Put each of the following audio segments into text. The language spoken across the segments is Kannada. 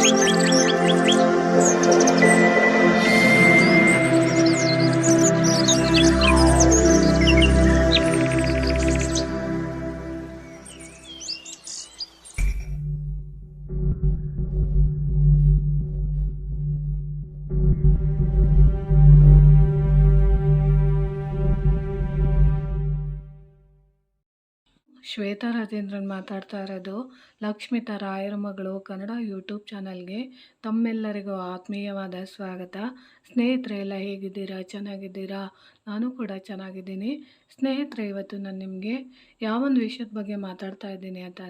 Música ಶ್ವೇತಾ ರಾಜೇಂದ್ರನ್ ಮಾತಾಡ್ತಾ ಇರೋದು. ಲಕ್ಷ್ಮಿತಾ ರಾಯರ ಮಗಳು ಕನ್ನಡ ಯೂಟ್ಯೂಬ್ ಚಾನಲ್ಗೆ ತಮ್ಮೆಲ್ಲರಿಗೂ ಆತ್ಮೀಯವಾದ ಸ್ವಾಗತ. ಸ್ನೇಹಿತರೆ, ಎಲ್ಲ ಹೇಗಿದ್ದೀರಾ? ಚೆನ್ನಾಗಿದ್ದೀರಾ? ನಾನು ಕೂಡ ಚೆನ್ನಾಗಿದ್ದೀನಿ. ಸ್ನೇಹಿತರೆ, ಇವತ್ತು ನಾನು ನಿಮಗೆ ಯಾವೊಂದು ವಿಷಯದ ಬಗ್ಗೆ ಮಾತಾಡ್ತಾ ಇದ್ದೀನಿ ಅಂತ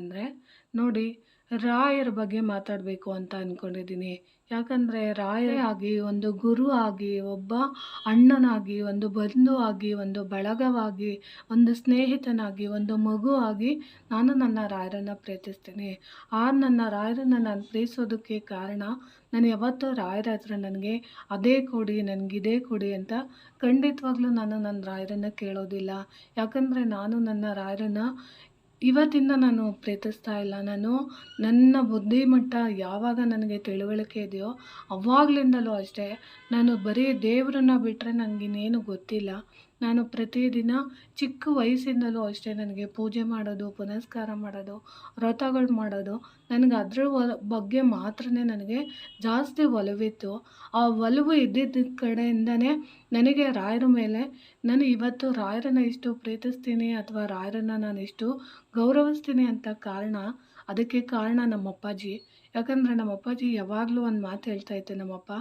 ನೋಡಿ, ರಾಯರ ಬಗ್ಗೆ ಮಾತಾಡಬೇಕು ಅಂತ ಅಂದ್ಕೊಂಡಿದ್ದೀನಿ ಯಾಕಂದರೆ ರಾಯ ಆಗಿ, ಒಂದು ಗುರು ಆಗಿ, ಒಬ್ಬ ಅಣ್ಣನಾಗಿ, ಒಂದು ಬಂಧು ಆಗಿ, ಒಂದು ಬಳಗವಾಗಿ, ಒಂದು ಸ್ನೇಹಿತನಾಗಿ, ಒಂದು ಮಗು ಆಗಿ ನಾನು ನನ್ನ ರಾಯರನ್ನು ಪ್ರೀತಿಸ್ತೀನಿ. ಆ ನನ್ನ ರಾಯರನ್ನು ನಾನು ಪ್ರೀತಿಸೋದಕ್ಕೆ ಕಾರಣ ನಾನು ಯಾವತ್ತೂ ರಾಯರ ಹತ್ರ ನನಗೆ ಅದೇ ಕೊಡಿ ನನಗಿದೇ ಕೊಡಿ ಅಂತ ಖಂಡಿತವಾಗ್ಲೂ ನಾನು ನನ್ನ ರಾಯರನ್ನು ಕೇಳೋದಿಲ್ಲ. ಯಾಕಂದರೆ ನಾನು ನನ್ನ ರಾಯರನ್ನು ಇವತ್ತಿಂದ ನಾನು ಪ್ರೀತಿಸ್ತಾ ಇಲ್ಲ. ನಾನು ನನ್ನ ಬುದ್ಧಿಮಟ್ಟ ಯಾವಾಗ ನನಗೆ ತಿಳುವಳಿಕೆ ಇದೆಯೋ ಅವಾಗಲಿಂದಲೂ ಅಷ್ಟೇ, ನಾನು ಬರೀ ದೇವರನ್ನ ಬಿಟ್ಟರೆ ನನಗಿನ್ನೇನು ಗೊತ್ತಿಲ್ಲ. ನಾನು ಪ್ರತಿದಿನ ಚಿಕ್ಕ ವಯಸ್ಸಿಂದಲೂ ಅಷ್ಟೇ ನನಗೆ ಪೂಜೆ ಮಾಡೋದು, ಪುನಸ್ಕಾರ ಮಾಡೋದು, ವ್ರತಗಳು ಮಾಡೋದು, ನನಗೆ ಅದ್ರ ಬಗ್ಗೆ ಮಾತ್ರ ನನಗೆ ಜಾಸ್ತಿ ಒಲವಿತ್ತು. ಆ ಒಲವು ಇದ್ದಿದ್ದ ಕಡೆಯಿಂದನೇ ನನಗೆ ರಾಯರ ಮೇಲೆ, ನಾನು ಇವತ್ತು ರಾಯರನ್ನು ಇಷ್ಟು ಪ್ರೀತಿಸ್ತೀನಿ ಅಥವಾ ರಾಯರನ್ನು ನಾನು ಇಷ್ಟು ಗೌರವಿಸ್ತೀನಿ ಅಂತ ಕಾರಣ, ಅದಕ್ಕೆ ಕಾರಣ ನಮ್ಮ ಅಪ್ಪಾಜಿ ಯಾಕಂದರೆ ನಮ್ಮ ಅಪ್ಪಾಜಿ ಯಾವಾಗಲೂ ಒಂದು ಮಾತು ಹೇಳ್ತಾ ಇತ್ತು ನಮ್ಮಪ್ಪ.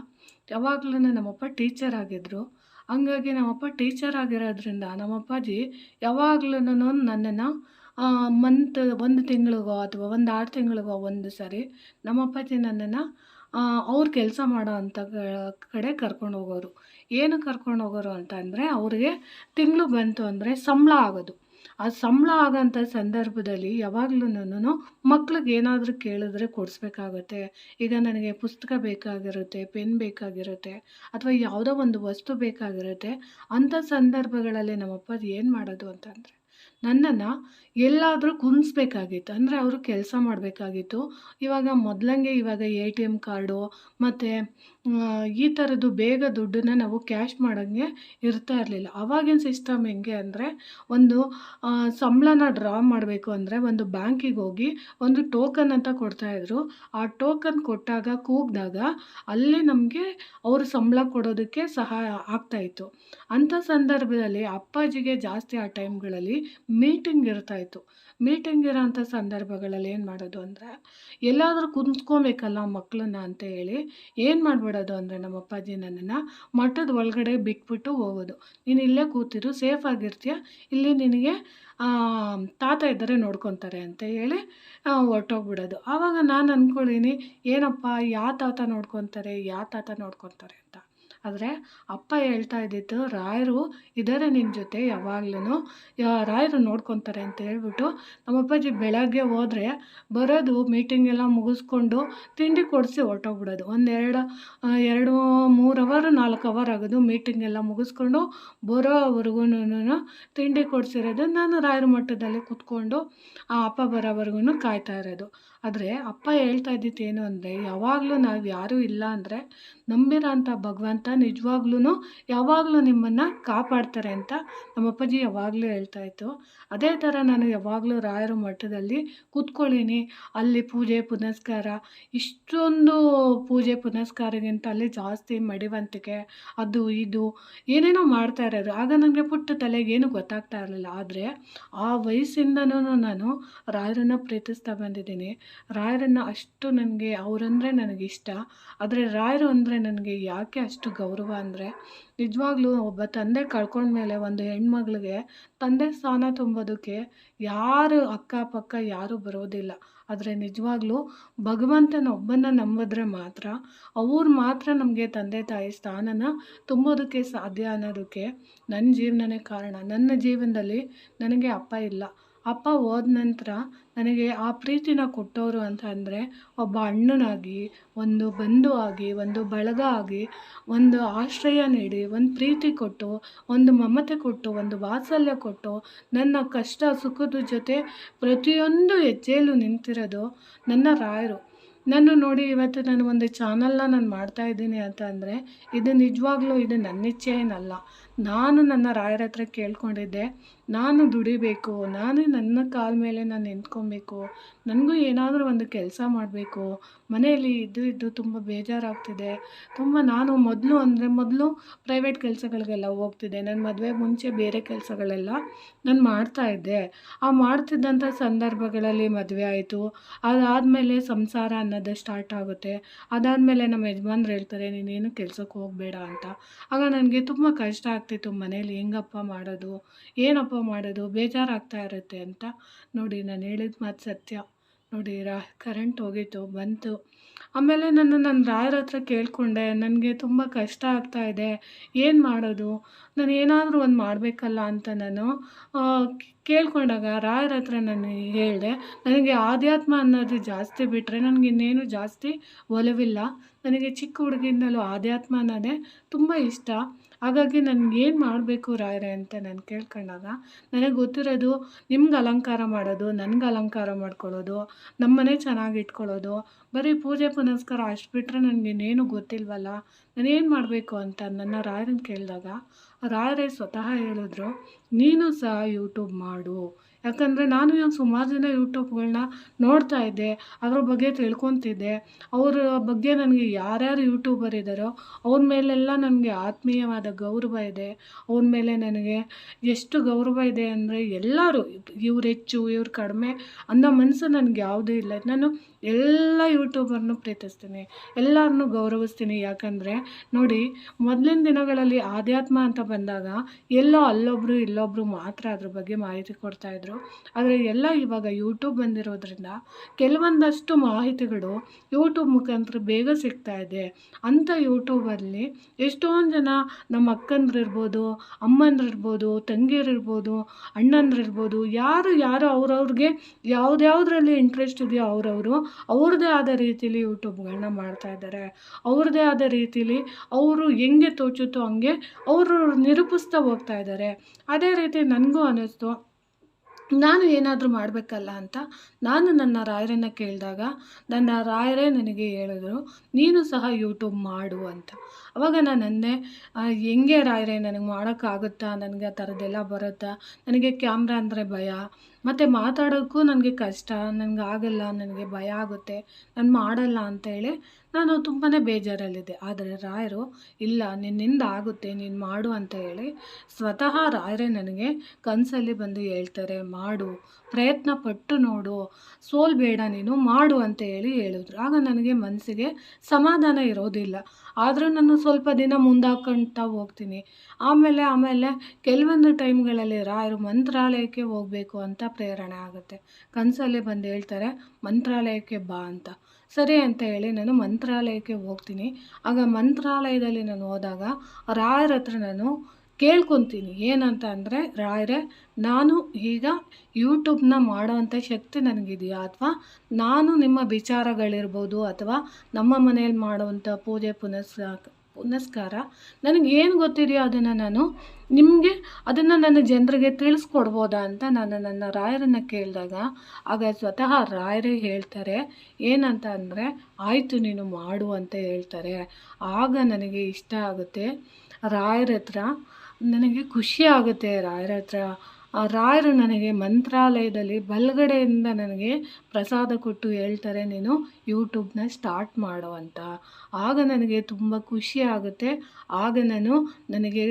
ಯಾವಾಗಲೂ ನಮ್ಮಪ್ಪ ಟೀಚರ್ ಆಗಿದ್ದರು ಹಂಗಾಗಿ ನಮ್ಮಪ್ಪ ಟೀಚರ್ ಆಗಿರೋದ್ರಿಂದ ನಮ್ಮ ಅಪ್ಪಾಜಿ ಯಾವಾಗ್ಲೂ ನನ್ನನ್ನು ಮಂತ್ ಒಂದು ತಿಂಗಳಿಗೋ ಅಥವಾ ಒಂದು ಆರು ತಿಂಗಳಿಗೋ ಒಂದು ಸರಿ ನಮ್ಮ ಅಪ್ಪಾಜಿ ನನ್ನನ್ನು ಅವ್ರು ಕೆಲಸ ಮಾಡೋ ಅಂಥ ಕಡೆ ಕರ್ಕೊಂಡು ಹೋಗೋರು. ಏನು ಕರ್ಕೊಂಡು ಹೋಗೋರು ಅಂತ ಅಂದರೆ ಅವ್ರಿಗೆ ತಿಂಗಳು ಬಂತು ಅಂದರೆ ಸಂಬಳ ಆಗೋದು. ಆ ಸಂಬಳ ಆಗೋಂಥ ಸಂದರ್ಭದಲ್ಲಿ ಯಾವಾಗ್ಲೂ ಮಕ್ಳಿಗೆ ಏನಾದರೂ ಕೇಳಿದ್ರೆ ಕೊಡಿಸ್ಬೇಕಾಗತ್ತೆ. ಈಗ ನನಗೆ ಪುಸ್ತಕ ಬೇಕಾಗಿರುತ್ತೆ, ಪೆನ್ ಬೇಕಾಗಿರುತ್ತೆ, ಅಥವಾ ಯಾವುದೋ ಒಂದು ವಸ್ತು ಬೇಕಾಗಿರುತ್ತೆ, ಅಂಥ ಸಂದರ್ಭಗಳಲ್ಲಿ ನಮ್ಮಪ್ಪ ಅದು ಏನು ಮಾಡೋದು ಅಂತಂದರೆ ನನ್ನನ್ನು ಎಲ್ಲಾದರೂ ಕುಂದಿಸ್ಬೇಕಾಗಿತ್ತು ಅಂದರೆ ಅವರು ಕೆಲಸ ಮಾಡಬೇಕಾಗಿತ್ತು. ಇವಾಗ ಮೊದಲಂಗೆ ಇವಾಗ ಎ ಟಿ ಎಂ ಕಾರ್ಡು ಮತ್ತು ಈ ಥರದ್ದು ಬೇಗ ದುಡ್ಡನ್ನು ನಾವು ಕ್ಯಾಶ್ ಮಾಡೋಂಗೆ ಇರ್ತಾ ಇರಲಿಲ್ಲ. ಆವಾಗಿನ ಸಿಸ್ಟಮ್ ಹೆಂಗೆ ಅಂದರೆ ಒಂದು ಸಂಬಳನ ಡ್ರಾ ಮಾಡಬೇಕು ಅಂದರೆ ಒಂದು ಬ್ಯಾಂಕಿಗೆ ಹೋಗಿ ಒಂದು ಟೋಕನ್ ಅಂತ ಕೊಡ್ತಾಯಿದ್ರು ಆ ಟೋಕನ್ ಕೊಟ್ಟಾಗ ಕೂಗಿದಾಗ ಅಲ್ಲೇ ನಮಗೆ ಅವರು ಸಂಬಳ ಕೊಡೋದಕ್ಕೆ ಸಹಾಯ ಆಗ್ತಾಯಿತ್ತು ಅಂಥ ಸಂದರ್ಭದಲ್ಲಿ ಅಪ್ಪಾಜಿಗೆ ಜಾಸ್ತಿ ಆ ಟೈಮ್ಗಳಲ್ಲಿ ಮೀಟಿಂಗ್ ಇರ್ತಾಯಿತ್ತು ಮೀಟಿಂಗ್ ಇರೋಂಥ ಸಂದರ್ಭಗಳಲ್ಲಿ ಏನು ಮಾಡೋದು ಅಂದರೆ, ಎಲ್ಲಾದರೂ ಕುಂತ್ಕೊಬೇಕಲ್ಲ ಮಕ್ಕಳನ್ನ ಅಂತ ಹೇಳಿ ಏನು ಮಾಡಿಬಿಡೋದು ಅಂದರೆ ನಮ್ಮ ಅಪ್ಪಾಜಿ ನನ್ನನ್ನು ಮಠದ ಒಳಗಡೆ ಬಿಟ್ಬಿಟ್ಟು ಹೋಗೋದು. ನೀನು ಇಲ್ಲೇ ಕೂತಿರು ಸೇಫ್ ಆಗಿರ್ತೀಯ? ಇಲ್ಲಿ ನಿನಗೆ ತಾತ ಇದ್ದರೆ ನೋಡ್ಕೊತಾರೆ ಅಂತ ಹೇಳಿ ಹೊರಟೋಗ್ಬಿಡೋದು. ಆವಾಗ ನಾನು ಅಂದ್ಕೊಳ್ಳೀನಿ ಏನಪ್ಪ ಯಾವ ತಾತ ನೋಡ್ಕೊತಾರೆ ಯಾವ ತಾತ ನೋಡ್ಕೊತಾರೆ ಆದರೆ ಅಪ್ಪ ಹೇಳ್ತಾ ಇದ್ದಿದ್ದು, ರಾಯರು ಇದ್ದಾರೆ ನಿನ್ನ ಜೊತೆ ಯಾವಾಗ್ಲೂ ರಾಯರು ನೋಡ್ಕೊತಾರೆ ಅಂತ ಹೇಳ್ಬಿಟ್ಟು ನಮ್ಮ ಅಪ್ಪಾಜಿ ಬೆಳಗ್ಗೆ ಹೋದರೆ ಬರೋದು ಮೀಟಿಂಗ್ ಎಲ್ಲ ಮುಗಿಸ್ಕೊಂಡು ತಿಂಡಿ ಕೊಡಿಸಿ ಹೊರಟೋಗ್ಬಿಡೋದು. ಒಂದೆರಡು ಎರಡು, ಮೂರು ಅವರ್ ನಾಲ್ಕು ಅವರ್ ಆಗೋದು ಮೀಟಿಂಗ್ ಎಲ್ಲ ಮುಗಿಸ್ಕೊಂಡು ಬರೋವರೆಗೂ ತಿಂಡಿ ಕೊಡಿಸಿರೋದು ನಾನು ರಾಯರ ಮಟ್ಟದಲ್ಲಿ ಕೂತ್ಕೊಂಡು ಆ ಅಪ್ಪ ಬರೋವರೆಗೂ ಕಾಯ್ತಾ ಇರೋದು. ಆದರೆ ಅಪ್ಪ ಹೇಳ್ತಾ ಇದ್ದಿದ್ದು ಏನು ಅಂದರೆ, ಯಾವಾಗಲೂ ನಾವು ಯಾರೂ ಇಲ್ಲ ಅಂದರೆ ನಂಬಿರೋ ಅಂಥ ಭಗವಂತ ನಿಜವಾಗ್ಲೂ ಯಾವಾಗಲೂ ನಿಮ್ಮನ್ನು ಕಾಪಾಡ್ತಾರೆ ಅಂತ ನಮ್ಮ ಅಪ್ಪಾಜಿ ಯಾವಾಗಲೂ ಹೇಳ್ತಾ ಇತ್ತು ಅದೇ ಥರ ನಾನು ಯಾವಾಗಲೂ ರಾಯರ ಮಠದಲ್ಲಿ ಕೂತ್ಕೊಳ್ಳೀನಿ. ಅಲ್ಲಿ ಪೂಜೆ, ಪುನಸ್ಕಾರ, ಇಷ್ಟೊಂದು ಪೂಜೆ ಪುನಸ್ಕಾರಗಿಂತ ಅಲ್ಲಿ ಜಾಸ್ತಿ ಮಡಿವಂತಿಕೆ, ಅದು ಇದು, ಏನೇನೋ ಮಾಡ್ತಾ ಇರೋದು. ಆಗ ನನಗೆ ಪುಟ್ಟ ತಲೆಗೆ ಏನು ಗೊತ್ತಾಗ್ತಾ ಇರಲಿಲ್ಲ. ಆದರೆ ಆ ವಯಸ್ಸಿಂದನೂ ನಾನು ರಾಯರನ್ನು ಪ್ರೀತಿಸ್ತಾ ಬಂದಿದ್ದೀನಿ. ರಾಯರನ್ನು ಅಷ್ಟು ನನಗೆ, ಅವರಂದರೆ ನನಗಿಷ್ಟ ಆದರೆ ರಾಯರು ಅಂದರೆ ನನಗೆ ಯಾಕೆ ಅಷ್ಟು ಗೌರವ ಅಂದರೆ, ನಿಜವಾಗ್ಲೂ ಒಬ್ಬ ತಂದೆ ಕಳ್ಕೊಂಡ್ಮೇಲೆ ಒಂದು ಹೆಣ್ಮಗಳಿಗೆ ತಂದೆ ಸ್ಥಾನ ತುಂಬೋದಕ್ಕೆ ಯಾರು ಅಕ್ಕಪಕ್ಕ ಯಾರೂ ಬರೋದಿಲ್ಲ. ಆದರೆ ನಿಜವಾಗ್ಲೂ ಭಗವಂತನ ಒಬ್ಬನ ನಂಬಿದ್ರೆ ಮಾತ್ರ, ಅವ್ರು ಮಾತ್ರ ನಮಗೆ ತಂದೆ ತಾಯಿ ಸ್ಥಾನನ ತುಂಬೋದಕ್ಕೆ ಸಾಧ್ಯ ಅನ್ನೋದಕ್ಕೆ ನನ್ನ ಜೀವನನೇ ಕಾರಣ. ನನ್ನ ಜೀವನದಲ್ಲಿ ನನಗೆ ಅಪ್ಪ ಇಲ್ಲ. ಅಪ್ಪ ಹೋದ ನಂತರ ನನಗೆ ಆ ಪ್ರೀತಿನ ಕೊಟ್ಟವರು ಅಂತ ಅಂದರೆ ಒಬ್ಬ ಅಣ್ಣನಾಗಿ, ಒಂದು ಬಂಧು ಆಗಿ, ಒಂದು ಬಳಗ ಆಗಿ, ಒಂದು ಆಶ್ರಯ ನೀಡಿ, ಒಂದು ಪ್ರೀತಿ ಕೊಟ್ಟು, ಒಂದು ಮಮತೆ ಕೊಟ್ಟು, ಒಂದು ವಾತ್ಸಲ್ಯ ಕೊಟ್ಟು ನನ್ನ ಕಷ್ಟ ಸುಖದ ಜೊತೆ ಪ್ರತಿಯೊಂದು ಹೆಜ್ಜೆಯಲ್ಲೂ ನಿಂತಿರೋದು ನನ್ನ ರಾಯರು. ನಾನು ನೋಡಿ ಇವತ್ತು ನಾನು ಒಂದು ಚಾನಲ್ನ ನಾನು ಮಾಡ್ತಾ ಇದ್ದೀನಿ ಅಂತ ಅಂದರೆ ಇದು ನಿಜವಾಗ್ಲೂ ಇದು ನನ್ನ ಇಚ್ಛೆ ಏನಲ್ಲ ನಾನು ನನ್ನ ರಾಯರ ಹತ್ರ ಕೇಳ್ಕೊಂಡಿದ್ದೆ. ನಾನು ದುಡಿಬೇಕು, ನಾನು ನನ್ನ ಕಾಲ ಮೇಲೆ ನಾನು ನಿಂತ್ಕೊಬೇಕು, ನನಗೂ ಏನಾದರೂ ಒಂದು ಕೆಲಸ ಮಾಡಬೇಕು, ಮನೆಯಲ್ಲಿ ಇದ್ದು ಇದ್ದು ತುಂಬ ಬೇಜಾರಾಗ್ತಿದೆ. ತುಂಬ ನಾನು ಮೊದಲು ಅಂದರೆ ಮೊದಲು ಪ್ರೈವೇಟ್ ಕೆಲಸಗಳಿಗೆಲ್ಲ ಹೋಗ್ತಿದ್ದೆ. ನನ್ನ ಮದುವೆ ಮುಂಚೆ ಬೇರೆ ಕೆಲಸಗಳೆಲ್ಲ ನಾನು ಮಾಡ್ತಾಯಿದ್ದೆ ಆ ಮಾಡ್ತಿದ್ದಂಥ ಸಂದರ್ಭಗಳಲ್ಲಿ ಮದುವೆ ಆಯಿತು. ಅದಾದಮೇಲೆ ಸಂಸಾರ ಅನ್ನೋದು ಸ್ಟಾರ್ಟ್ ಆಗುತ್ತೆ. ಅದಾದಮೇಲೆ ನಮ್ಮ ಯಜಮಾನ್ರು ಹೇಳ್ತಾರೆ, ನೀನೇನು ಕೆಲಸಕ್ಕೆ ಹೋಗಬೇಡ ಅಂತ. ಆಗ ನನಗೆ ತುಂಬ ಕಷ್ಟ ಆಗ್ತಿತ್ತು ಮನೇಲಿ, ಹೆಂಗಪ್ಪ ಮಾಡೋದು? ಏನಪ್ಪ ಮಾಡೋದು ಬೇಜಾರಾಗ್ತಾ ಇರುತ್ತೆ ಅಂತ ನೋಡಿ ನಾನು ಹೇಳಿದ ಮಾತು ಸತ್ಯ. ನೋಡಿ ರಾ ಕರೆಂಟ್ ಹೋಗಿತ್ತು, ಬಂತು. ಆಮೇಲೆ ನಾನು ನನ್ನ ರಾಯರ ಹತ್ರ ಕೇಳಿಕೊಂಡೆ, ನನಗೆ ತುಂಬ ಕಷ್ಟ ಆಗ್ತಾ ಇದೆ, ಏನು ಮಾಡೋದು? ನಾನು ಏನಾದರೂ ಒಂದು ಮಾಡಬೇಕಲ್ಲ ಅಂತ ನಾನು ಕೇಳಿಕೊಂಡಾಗ ರಾಯರ ಹತ್ರ ನಾನು ಹೇಳಿದೆ, ನನಗೆ ಆಧ್ಯಾತ್ಮ ಅನ್ನೋದು ಜಾಸ್ತಿ ಬಿಟ್ಟರೆ ನನಗೆ ಇನ್ನೇನು ಜಾಸ್ತಿ ಒಲವಿಲ್ಲ. ನನಗೆ ಚಿಕ್ಕ ಹುಡುಗಿಯಿಂದಲೂ ಆಧ್ಯಾತ್ಮ ಅನ್ನೋದೇ ತುಂಬ ಇಷ್ಟ. ಹಾಗಾಗಿ ನನಗೇನು ಮಾಡಬೇಕು ರಾಯರೇ ಅಂತ ನಾನು ಕೇಳ್ಕೊಂಡಾಗ, ನನಗೆ ಗೊತ್ತಿರೋದು ನಿಮ್ಗೆ ಅಲಂಕಾರ ಮಾಡೋದು, ನನಗೆ ಅಲಂಕಾರ ಮಾಡ್ಕೊಳ್ಳೋದು ನಮ್ಮನೆ ಚೆನ್ನಾಗಿ ಇಟ್ಕೊಳ್ಳೋದು, ಬರೀ ಪೂಜೆ ಪುನಸ್ಕಾರ ಅಷ್ಟು ಬಿಟ್ಟರೆ ಇನ್ನೇನು ಗೊತ್ತಿಲ್ವಲ್ಲ? ನಾನೇನು ಮಾಡಬೇಕು ಅಂತ ನನ್ನ ರಾಯರನ್ನ ಕೇಳಿದಾಗ, ರಾಯರೇ ಸ್ವತಃ ಹೇಳಿದ್ರು, ನೀನು ಸಹ ಯೂಟ್ಯೂಬ್ ಮಾಡು. ಯಾಕಂದರೆ ನಾನು ಇವಾಗ ಸುಮಾರು ಜನ ಯೂಟ್ಯೂಬ್ಗಳನ್ನ ನೋಡ್ತಾ ಇದ್ದೆ, ಅದ್ರ ಬಗ್ಗೆ ತಿಳ್ಕೊತಿದ್ದೆ. ಅವರ ಬಗ್ಗೆ ನನಗೆ ಯಾರ್ಯಾರು ಯೂಟ್ಯೂಬರ್ ಇದ್ದಾರೋ ಅವ್ರ ಮೇಲೆಲ್ಲ ನನಗೆ ಆತ್ಮೀಯವಾದ ಗೌರವ ಇದೆ. ಅವ್ರ ಮೇಲೆ ನನಗೆ ಎಷ್ಟು ಗೌರವ ಇದೆ ಅಂದರೆ ಎಲ್ಲರೂ, ಇವ್ರು ಹೆಚ್ಚು, ಇವ್ರು ಕಡಿಮೆ ಅನ್ನೋ ಮನಸ್ಸು ನನಗೆ ಯಾವುದೂ ಇಲ್ಲ. ನಾನು ಎಲ್ಲ ಯೂಟ್ಯೂಬರ್ನು ಪ್ರೀತಿಸ್ತೀನಿ ಎಲ್ಲರನ್ನೂ ಗೌರವಿಸ್ತೀನಿ. ಯಾಕಂದರೆ ನೋಡಿ, ಮೊದಲಿನ ದಿನಗಳಲ್ಲಿ ಆಧ್ಯಾತ್ಮ ಅಂತ ಬಂದಾಗ ಎಲ್ಲೋ ಅಲ್ಲೊಬ್ಬರು ಇಲ್ಲೊಬ್ಬರು ಮಾತ್ರ ಅದ್ರ ಬಗ್ಗೆ ಮಾಹಿತಿ ಕೊಡ್ತಾಯಿದ್ರು ಆದರೆ ಎಲ್ಲ ಇವಾಗ ಯೂಟ್ಯೂಬ್ ಬಂದಿರೋದ್ರಿಂದ ಕೆಲವೊಂದಷ್ಟು ಮಾಹಿತಿಗಳು ಯೂಟ್ಯೂಬ್ ಮುಖಾಂತರ ಬೇಗ ಸಿಗ್ತಾ ಇದೆ. ಅಂಥ ಯೂಟ್ಯೂಬಲ್ಲಿ ಎಷ್ಟೊಂದು ಜನ ನಮ್ಮ ಅಕ್ಕಂದ್ರಿರ್ಬೋದು ಅಮ್ಮಂದ್ರಿರ್ಬೋದು ತಂಗಿಯರಿರ್ಬೋದು ಅಣ್ಣಂದ್ರಿರ್ಬೋದು ಯಾರು ಯಾರು ಅವ್ರವ್ರಿಗೆ ಯಾವುದ್ಯಾವುದ್ರಲ್ಲಿ ಇಂಟ್ರೆಸ್ಟ್ ಇದೆಯೋ ಅವರವರು ಅವ್ರದ್ದೇ ಆದ ರೀತಿಲಿ ಯೂಟ್ಯೂಬ್ಗಳನ್ನ ಮಾಡ್ತಾ ಇದ್ದಾರೆ. ಅವ್ರದ್ದೇ ಆದ ರೀತಿಲಿ ಅವರು ಹೆಂಗೆ ತೋಚುತ್ತೋ ಹಂಗೆ ಅವರು ನಿರೂಪಿಸ್ತಾ ಹೋಗ್ತಾ ಇದ್ದಾರೆ. ಅದೇ ರೀತಿ ನನಗೂ ಅನ್ನಿಸ್ತು ನಾನು ಏನಾದರೂ ಮಾಡಬೇಕಲ್ಲ ಅಂತ ನಾನು ನನ್ನ ರಾಯರನ್ನ ಕೇಳಿದಾಗ ನನ್ನ ರಾಯರೇ ನನಗೆ ಹೇಳಿದ್ರು, ನೀನು ಸಹ ಯೂಟ್ಯೂಬ್ ಮಾಡು ಅಂತ. ಅವಾಗ ನಾನು ಅಂದೆ ಹೆಂಗೆ ರಾಯರೇ ನನಗೆ ಮಾಡೋಕ್ಕಾಗುತ್ತಾ? ನನಗೆ ಆ ಥರದ್ದೆಲ್ಲ ಬರುತ್ತಾ? ನನಗೆ ಕ್ಯಾಮ್ರಾ ಅಂದರೆ ಭಯ. ಮತ್ತು ಮಾತಾಡೋಕ್ಕೂ ನನಗೆ ಕಷ್ಟ. ನನಗೆ ಆಗಲ್ಲ, ನನಗೆ ಭಯ ಆಗುತ್ತೆ. ನಾನು ಮಾಡಲ್ಲ ಅಂತೇಳಿ ನಾನು ತುಂಬಾ ಬೇಜಾರಲ್ಲಿದ್ದೆ. ಆದರೆ ರಾಯರು, ಇಲ್ಲ, ನಿನ್ನಿಂದ ಆಗುತ್ತೆ, ನೀನು ಮಾಡು ಅಂತ ಹೇಳಿ ಸ್ವತಃ ರಾಯರೇ ನನಗೆ ಕನಸಲ್ಲಿ ಬಂದು ಹೇಳ್ತಾರೆ, ಮಾಡು, ಪ್ರಯತ್ನ ಪಟ್ಟು ನೋಡು ಸೋಲ್ಬೇಡ ನೀನು, ಮಾಡು ಅಂತ ಹೇಳಿ ಹೇಳಿದ್ರು. ಆಗ ನನಗೆ ಮನಸ್ಸಿಗೆ ಸಮಾಧಾನ ಇರೋದಿಲ್ಲ. ಆದರೂ ನಾನು ಸ್ವಲ್ಪ ದಿನ ಮುಂದಾಕೊಳ್ತಾ ಹೋಗ್ತೀನಿ. ಆಮೇಲೆ ಆಮೇಲೆ ಕೆಲವೊಂದು ಟೈಮ್ಗಳಲ್ಲಿ ರಾಯರು ಮಂತ್ರಾಲಯಕ್ಕೆ ಹೋಗಬೇಕು ಅಂತ ಪ್ರೇರಣೆ ಆಗುತ್ತೆ. ಕನಸಲ್ಲಿ ಬಂದು ಹೇಳ್ತಾರೆ, ಮಂತ್ರಾಲಯಕ್ಕೆ ಬಾ ಅಂತ. ಸರಿ ಅಂತ ಹೇಳಿ ನಾನು ಮಂತ್ರಾಲಯಕ್ಕೆ ಹೋಗ್ತೀನಿ. ಆಗ ಮಂತ್ರಾಲಯದಲ್ಲಿ ನಾನು ಹೋದಾಗ ರಾಯರ ಹತ್ರ ನಾನು ಕೇಳ್ಕೊತೀನಿ. ಏನಂತ ಅಂದರೆ, ರಾಯರೇ, ನಾನು ಈಗ ಯೂಟ್ಯೂಬ್ನ ಮಾಡೋವಂಥ ಶಕ್ತಿ ನನಗಿದೆಯಾ? ಅಥವಾ ನಾನು ನಿಮ್ಮ ವಿಚಾರಗಳಿರ್ಬೋದು, ಅಥವಾ ನಮ್ಮ ಮನೆಯಲ್ಲಿ ಮಾಡುವಂಥ ಪೂಜೆ ಪುನಸ್ಕಾರ ಪುನಸ್ಕಾರ. ನನಗೆ ಏನು ಗೊತ್ತಿದೆಯೋ ಅದನ್ನು ನಾನು ನಿಮಗೆ ಅದನ್ನು ನನ್ನ ಜನರಿಗೆ ತಿಳಿಸ್ಕೊಡ್ಬೋದಾ ಅಂತ ನಾನು ನನ್ನ ರಾಯರನ್ನು ಕೇಳಿದಾಗ, ಆಗ ಸ್ವತಃ ರಾಯರೇ ಹೇಳ್ತಾರೆ, ಏನಂತ ಅಂದರೆ, ಆಯಿತು ನೀನು ಮಾಡು ಅಂತ ಹೇಳ್ತಾರೆ. ಆಗ ನನಗೆ ಇಷ್ಟ ಆಗುತ್ತೆ. ರಾಯರ ಹತ್ರ ನನಗೆ ಖುಷಿ ಆಗುತ್ತೆ. ರಾಯರ ಹತ್ರ ರಾಯರು ನನಗೆ ಮಂತ್ರಾಲಯದಲ್ಲಿ ಬಲಗಡೆಯಿಂದ ನನಗೆ ಪ್ರಸಾದ ಕೊಟ್ಟು ಹೇಳ್ತಾರೆ, ನೀನು ಯೂಟ್ಯೂಬ್ನ ಸ್ಟಾರ್ಟ್ ಮಾಡು ಅಂತ. ಆಗ ನನಗೆ ತುಂಬ ಖುಷಿ ಆಗುತ್ತೆ. ಆಗ ನಾನು ನನಗೆ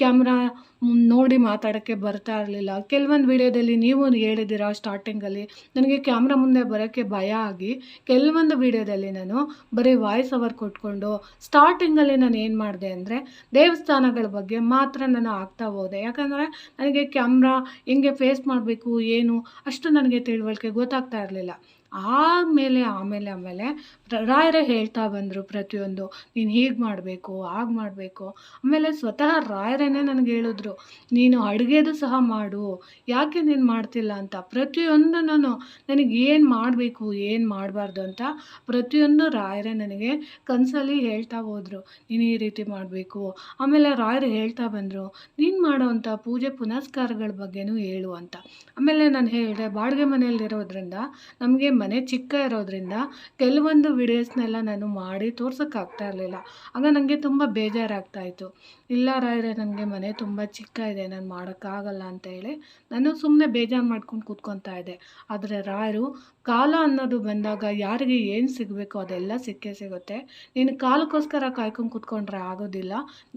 ಕ್ಯಾಮ್ರಾ ನೋಡಿ ಮಾತಾಡೋಕ್ಕೆ ಬರ್ತಾ ಇರಲಿಲ್ಲ. ಕೆಲವೊಂದು ವಿಡಿಯೋದಲ್ಲಿ ನೀವು ಹೇಳಿದ್ದೀರಾ ಸ್ಟಾರ್ಟಿಂಗಲ್ಲಿ ನನಗೆ ಕ್ಯಾಮ್ರಾ ಮುಂದೆ ಬರೋಕ್ಕೆ ಭಯ ಆಗಿ, ಕೆಲವೊಂದು ವಿಡಿಯೋದಲ್ಲಿ ನಾನು ಬರೀ ವಾಯ್ಸ್ ಅವರ್ ಕೊಟ್ಕೊಂಡು ಸ್ಟಾರ್ಟಿಂಗಲ್ಲಿ ನಾನು ಏನು ಮಾಡಿದೆ ಅಂದರೆ, ದೇವಸ್ಥಾನಗಳ ಬಗ್ಗೆ ಮಾತ್ರ ನಾನು ಆಗ್ತಾ ಹೋದೆ. ಯಾಕಂದರೆ ನನಗೆ ಕ್ಯಾಮ್ರಾ ಹೆಂಗೆ ಫೇಸ್ ಮಾಡಬೇಕು, ಏನು, ಅಷ್ಟು ನನಗೆ ತಿಳುವಳಿಕೆ ಗೊತ್ತಾಗ್ತಾ ಇರಲಿಲ್ಲ. ಆಮೇಲೆ ಆಮೇಲೆ ಆಮೇಲೆ ರಾಯರೇ ಹೇಳ್ತಾ ಬಂದರು ಪ್ರತಿಯೊಂದು, ನೀನು ಹೀಗೆ ಮಾಡಬೇಕು, ಹಾಗೆ ಮಾಡಬೇಕು. ಆಮೇಲೆ ಸ್ವತಃ ರಾಯರೇ ನನಗೆ ಹೇಳಿದ್ರು, ನೀನು ಅಡುಗೆದು ಸಹ ಮಾಡು, ಯಾಕೆ ನೀನು ಮಾಡ್ತಿಲ್ಲ ಅಂತ? ಪ್ರತಿಯೊಂದು ನಾನು ನನಗೆ ಏನು ಮಾಡಬೇಕು, ಏನು ಮಾಡಬಾರ್ದು ಅಂತ? ಪ್ರತಿಯೊಂದು ರಾಯರೇ ನನಗೆ ಕನಸಲ್ಲಿ ಹೇಳ್ತಾ ಹೋದರು, ನೀನು ಈ ರೀತಿ ಮಾಡಬೇಕು. ಆಮೇಲೆ ರಾಯರು ಹೇಳ್ತಾ ಬಂದರು, ನೀನು ಮಾಡೋವಂಥ ಪೂಜೆ ಪುನಸ್ಕಾರಗಳ ಬಗ್ಗೆನೂ ಹೇಳು ಅಂತ. ಆಮೇಲೆ ನಾನು ಹೇಳಿದೆ, ಬಾಡಿಗೆ ಮನೆಯಲ್ಲಿರೋದ್ರಿಂದ ನಮಗೆ ಮನೆ ಚಿಕ್ಕ ಇರೋದ್ರಿಂದ ಕೆಲವೊಂದು ವಿಡಿಯೋಸ್ನೆಲ್ಲ ನಾನು ಮಾಡಿ ತೋರ್ಸೋಕ್ಕಾಗ್ತಾ ಇರಲಿಲ್ಲ. ಆಗ ನನಗೆ ತುಂಬ ಬೇಜಾರಾಗ್ತಾಯಿತ್ತು ಇಲ್ಲ ರಾಯರೇ ನನಗೆ ಮನೆ ತುಂಬ ಚಿಕ್ಕ ಇದೆ, ನಾನು ಮಾಡೋಕ್ಕಾಗಲ್ಲ ಅಂತ ಹೇಳಿ ನಾನು ಸುಮ್ಮನೆ ಬೇಜಾರು ಮಾಡ್ಕೊಂಡು ಕೂತ್ಕೊತಾ ಇದ್ದೆ. ಆದರೆ ರಾಯರು, ಕಾಲ ಅನ್ನೋದು ಬಂದಾಗ ಯಾರಿಗೆ ಏನು ಸಿಗಬೇಕು ಅದೆಲ್ಲ ಸಿಕ್ಕೇ ಸಿಗುತ್ತೆ. ನೀನು ಕಾಲಕ್ಕೋಸ್ಕರ ಕಾಯ್ಕೊಂಡು ಕೂತ್ಕೊಂಡ್ರೆ ಆಗೋದಿಲ್ಲ.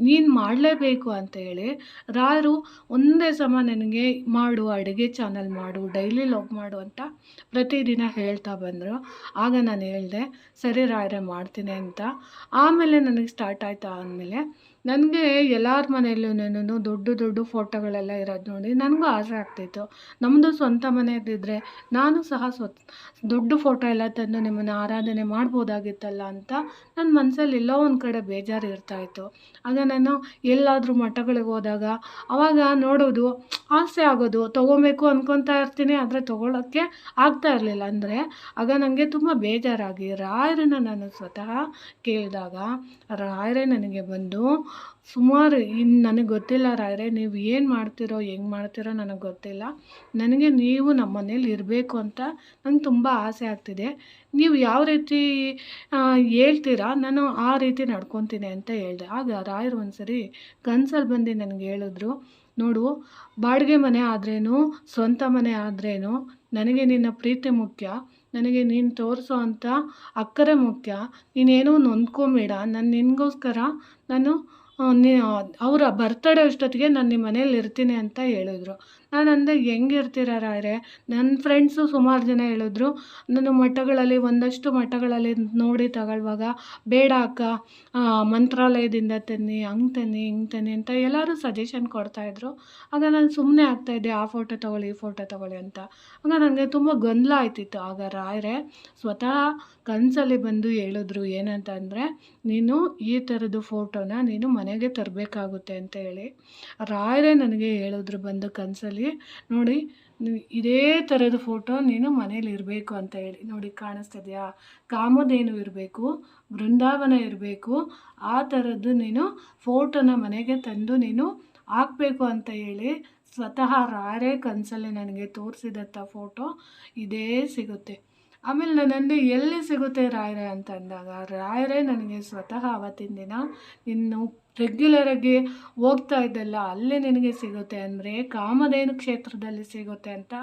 ನೀನು ಮಾಡಲೇಬೇಕು ಅಂತ ಹೇಳಿ ರಾಯರು ಒಂದೇ ಸಮ ನನಗೆ ಮಾಡು, ಅಡುಗೆ ಚಾನಲ್ ಮಾಡು, ಡೈಲಿ ಲಾಗ್ ಮಾಡು ಅಂತ ಪ್ರತಿದಿನ ಹೇಳ್ತಾ ಬಂದರು. ಆಗ ನಾನು ಹೇಳಿದೆ, ಸರಿ ರಾಯರೇ ಮಾಡ್ತೀನಿ ಅಂತ. ಆಮೇಲೆ ನನಗೆ ಸ್ಟಾರ್ಟ್ ಆಯ್ತಾ ಅಂದಮೇಲೆ ನನಗೆ ಎಲ್ಲರ ಮನೆಯಲ್ಲೂ ದೊಡ್ಡ ದೊಡ್ಡ ಫೋಟೋಗಳೆಲ್ಲ ಇರೋದು ನೋಡಿ ನನಗೂ ಆಸೆ ಆಗ್ತಿತ್ತು. ನಮ್ಮದು ಸ್ವಂತ ಮನೆಯದಿದ್ದರೆ ನಾನು ಸಹ ಸ್ವ ದೊಡ್ಡ ಫೋಟೋ ಎಲ್ಲ ತಂದು ನಿಮ್ಮನ್ನು ಆರಾಧನೆ ಮಾಡ್ಬೋದಾಗಿತ್ತಲ್ಲ ಅಂತ ನನ್ನ ಮನಸ್ಸಲ್ಲಿ ಎಲ್ಲೋ ಒಂದು ಕಡೆ ಬೇಜಾರು ಇರ್ತಾಯಿತ್ತು ಆಗ ನಾನು ಎಲ್ಲಾದರೂ ಮಠಗಳಿಗೆ ಹೋದಾಗ ಆವಾಗ ನೋಡೋದು, ಆಸೆ ಆಗೋದು, ತೊಗೊಬೇಕು ಅಂದ್ಕೊತಾ ಇರ್ತೀನಿ, ಆದರೆ ತೊಗೊಳಕ್ಕೆ ಆಗ್ತಾ ಇರಲಿಲ್ಲ. ಅಂದರೆ ಆಗ ನನಗೆ ತುಂಬ ಬೇಜಾರಾಗಿ, ರಾಯರನ್ನು ನಾನು ಸ್ವತಃ ಕೇಳಿದಾಗ, ರಾಯರೇ ನನಗೆ ಬಂದು ಸುಮಾರು ಇನ್ನು ನನಗೆ ಗೊತ್ತಿಲ್ಲ ರಾಯರೇ, ನೀವು ಏನು ಮಾಡ್ತಿರೋ, ಹೆಂಗೆ ಮಾಡ್ತಿರೋ ನನಗೆ ಗೊತ್ತಿಲ್ಲ. ನನಗೆ ನೀವು ನಮ್ಮ ಮನೇಲಿ ಇರಬೇಕು ಅಂತ ನಂಗೆ ತುಂಬ ಆಸೆ ಆಗ್ತಿದೆ. ನೀವು ಯಾವ ರೀತಿ ಹೇಳ್ತೀರಾ? ನಾನು ಆ ರೀತಿ ನಡ್ಕೊತೀನಿ ಅಂತ ಹೇಳಿದೆ. ಆಗ ರಾಯರು ಒಂದು ಸರಿ ಕನ್ಸಲ್ಲಿ ಬಂದು ನನಗೆ ಹೇಳಿದ್ರು, ನೋಡು, ಬಾಡಿಗೆ ಮನೆ ಆದ್ರೇನು, ಸ್ವಂತ ಮನೆ ಆದ್ರೇನು, ನನಗೆ ನಿನ್ನ ಪ್ರೀತಿ ಮುಖ್ಯ. ನನಗೆ ನೀನು ತೋರಿಸೋ ಅಂಥ ಅಕ್ಕರೆ ಮುಖ್ಯ. ನೀನೇನೋ ನೊಂದ್ಕೊಂಬೇಡ. ನಾನು ನಿನಗೋಸ್ಕರ ನಾನು ನೀ ಅವರ ಬರ್ತಡೇ ಅಷ್ಟೊತ್ತಿಗೆ ನಾನು ನಿಮ್ಮ ಮನೇಲಿ ಇರ್ತೀನಿ ಅಂತ ಹೇಳಿದ್ರು. ನಾನು ಅಂದೆ, ಹೆಂಗೆ ಇರ್ತೀರಾ ನನ್ನ ಫ್ರೆಂಡ್ಸು ಸುಮಾರು ಜನ ಹೇಳಿದ್ರು ನಾನು ಮಠಗಳಲ್ಲಿ, ಒಂದಷ್ಟು ಮಠಗಳಲ್ಲಿ ನೋಡಿ ತಗೊಳ್ಳುವಾಗ ಬೇಡ ಅಕ್ಕ. ಮಂತ್ರಾಲಯದಿಂದ ತನ್ನಿ, ಹಂಗೆ ತನ್ನಿ, ಹಿಂಗೆ ತನ್ನಿ ಅಂತ ಎಲ್ಲರೂ ಸಜೆಷನ್ ಕೊಡ್ತಾಯಿದ್ರು ಆಗ ನಾನು ಸುಮ್ಮನೆ ಆಗ್ತಾಯಿದ್ದೆ ಆ ಫೋಟೋ ತೊಗೊಳ್ಳಿ, ಈ ಫೋಟೋ ತೊಗೊಳ್ಳಿ ಅಂತ. ಆಗ ನನಗೆ ತುಂಬ ಗೊಂದಲ ಆಯ್ತಿತ್ತು. ಆಗ ರಾಯರೇ, ಸ್ವತಃ ಕನಸಲ್ಲಿ ಬಂದು ಹೇಳಿದ್ರು ಏನಂತ ಅಂದರೆ ನೀನು ಈ ಥರದ್ದು ಫೋಟೋನ ನೀನು ಮನೆಗೆ ತರಬೇಕಾಗುತ್ತೆ ಅಂತ ಹೇಳಿ. ರಾಯರೇ ನನಗೆ ಹೇಳಿದ್ರು ಬಂದು ಕನಸಲ್ಲಿ, ನೋಡಿ ಇದೇ ಥರದ ಫೋಟೋ ನೀನು ಮನೇಲಿ ಇರಬೇಕು ಅಂತ ಹೇಳಿ. ನೋಡಿ, ಕಾಣಿಸ್ತಿದೆಯಾ? ಕಾಮಧೇನು ಇರಬೇಕು ಬೃಂದಾವನ ಇರಬೇಕು, ಆ ಥರದ್ದು ನೀನು ಫೋಟೋನ ಮನೆಗೆ ತಂದು ನೀನು ಹಾಕಬೇಕು ಅಂತ ಹೇಳಿ ಸ್ವತಃ ರಾರೇ ಕನಸಲ್ಲಿ ನನಗೆ ತೋರಿಸಿದಂಥ ಫೋಟೋ ಇದೇ ಸಿಗುತ್ತೆ. ಆಮೇಲೆ ನನ್ನಲ್ಲಿ ಎಲ್ಲಿ ಸಿಗುತ್ತೆ ರಾಯರೇ? ಅಂತ ಅಂದಾಗ ರಾಯರೇ ನನಗೆ ಸ್ವತಃ ಆವತ್ತಿನ ದಿನ ಇನ್ನು ರೆಗ್ಯುಲರಾಗಿ ಹೋಗ್ತಾ ಇದ್ದಲ್ಲ ಅಲ್ಲೇ ನಿನಗೆ ಸಿಗುತ್ತೆ ಅಂದರೆ ಕಾಮಧೇನು ಕ್ಷೇತ್ರದಲ್ಲಿ ಸಿಗುತ್ತೆ ಅಂತ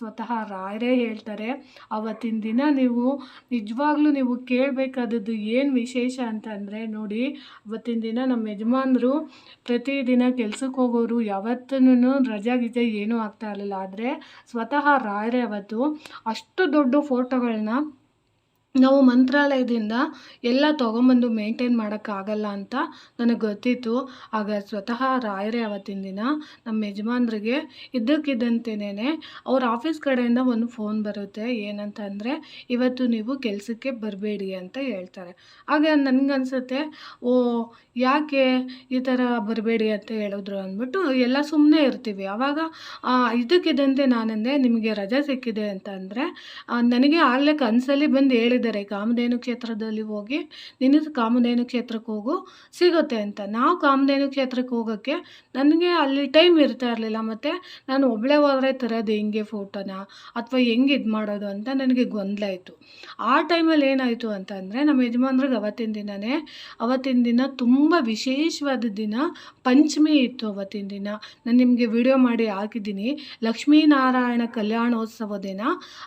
ಸ್ವತಃ ರಾಯರೇ ಹೇಳ್ತಾರೆ. ಆವತ್ತಿನ ದಿನ ನೀವು ನಿಜವಾಗ್ಲೂ ನೀವು ಕೇಳಬೇಕಾದದ್ದು ಏನು ವಿಶೇಷ ಅಂತ ಅಂದರೆ ನೋಡಿ, ಅವತ್ತಿನ ದಿನ ನಮ್ಮ ಯಜಮಾನರು ಪ್ರತಿದಿನ ಕೆಲಸಕ್ಕೆ ಹೋಗೋರು ಯಾವತ್ತೂ ರಜಾ ಗಿಜಾ ಏನೂ ಆಗ್ತಾ ಇರಲಿಲ್ಲ. ಆದರೆ ಸ್ವತಃ ರಾಯರೇ ಅವತ್ತು ಅಷ್ಟು ದೊಡ್ಡ ಫೋಟೋಗಳನ್ನ ನಾವು ಮಂತ್ರಾಲಯದಿಂದ ಎಲ್ಲ ತೊಗೊಂಬಂದು ಮೇಂಟೈನ್ ಮಾಡೋಕ್ಕಾಗಲ್ಲ ಅಂತ ನನಗೆ ಗೊತ್ತಿತ್ತು. ಆಗ ಸ್ವತಃ ರಾಯರೇ ಅವತ್ತಿನ ದಿನ ನಮ್ಮ ಯಜಮಾನ್ರಿಗೆ ಇದ್ದಕ್ಕಿದ್ದಂತೆಯೇ ಅವ್ರ ಆಫೀಸ್ ಕಡೆಯಿಂದ ಒಂದು ಫೋನ್ ಬರುತ್ತೆ. ಏನಂತ ಅಂದರೆ ಇವತ್ತು ನೀವು ಕೆಲಸಕ್ಕೆ ಬರಬೇಡಿ ಅಂತ ಹೇಳ್ತಾರೆ. ಆಗ ನನಗನ್ಸುತ್ತೆ, ಓ, ಯಾಕೆ ಈ ಥರ ಬರಬೇಡಿ ಅಂತ ಹೇಳಿದ್ರು ಅಂದ್ಬಿಟ್ಟು ಎಲ್ಲ ಸುಮ್ಮನೆ ಇರ್ತೀವಿ. ಆವಾಗ ಇದ್ದಕ್ಕಿದ್ದಂತೆ ನಾನಂದೆ ನಿಮಗೆ ರಜೆ ಸಿಕ್ಕಿದೆ ಅಂತ ಅಂದರೆ ನನಗೆ ಆಗಲೇ ಕನಸಲ್ಲಿ ಬಂದು ಹೇಳಿದ್ದಾರೆ, ಕಾಮಧೇನು ಕ್ಷೇತ್ರದಲ್ಲಿ ಹೋಗಿ, ನಿನ್ನ ಕಾಮಧೇನು ಕ್ಷೇತ್ರಕ್ಕೆ ಹೋಗು, ಸಿಗುತ್ತೆ ಅಂತ. ನಾವು ಕಾಮಧೇನು ಕ್ಷೇತ್ರಕ್ಕೆ ಹೋಗೋಕ್ಕೆ ನನಗೆ ಅಲ್ಲಿ ಟೈಮ್ ಇರ್ತಾ ಇರಲಿಲ್ಲ, ಮತ್ತು ನಾನು ಒಬ್ಬಳೇ ಹೋದರೆ ತರೋದು ಹೆಂಗೆ ಫೋಟೋನ ಅಥವಾ ಹೆಂಗೆ ಇದು ಮಾಡೋದು ಅಂತ ನನಗೆ ಗೊಂದಲ ಆಯಿತು. ಆ ಟೈಮಲ್ಲಿ ಏನಾಯಿತು ಅಂತಂದರೆ, ನಮ್ಮ ಯಜಮಾನ್ರಿಗೆ ಅವತ್ತಿನ ದಿನವೇ ಅವತ್ತಿನ ದಿನ ತುಂಬ ವಿಶೇಷವಾದ ದಿನ, ಪಂಚಮಿ ಇತ್ತು ಅವತ್ತಿನ ದಿನ. ನಾನು ನಿಮಗೆ ವಿಡಿಯೋ ಮಾಡಿ ಹಾಕಿದ್ದೀನಿ. ಲಕ್ಷ್ಮೀನಾರಾಯಣ ಕಲ್ಯಾಣೋತ್ಸವ ದಿನ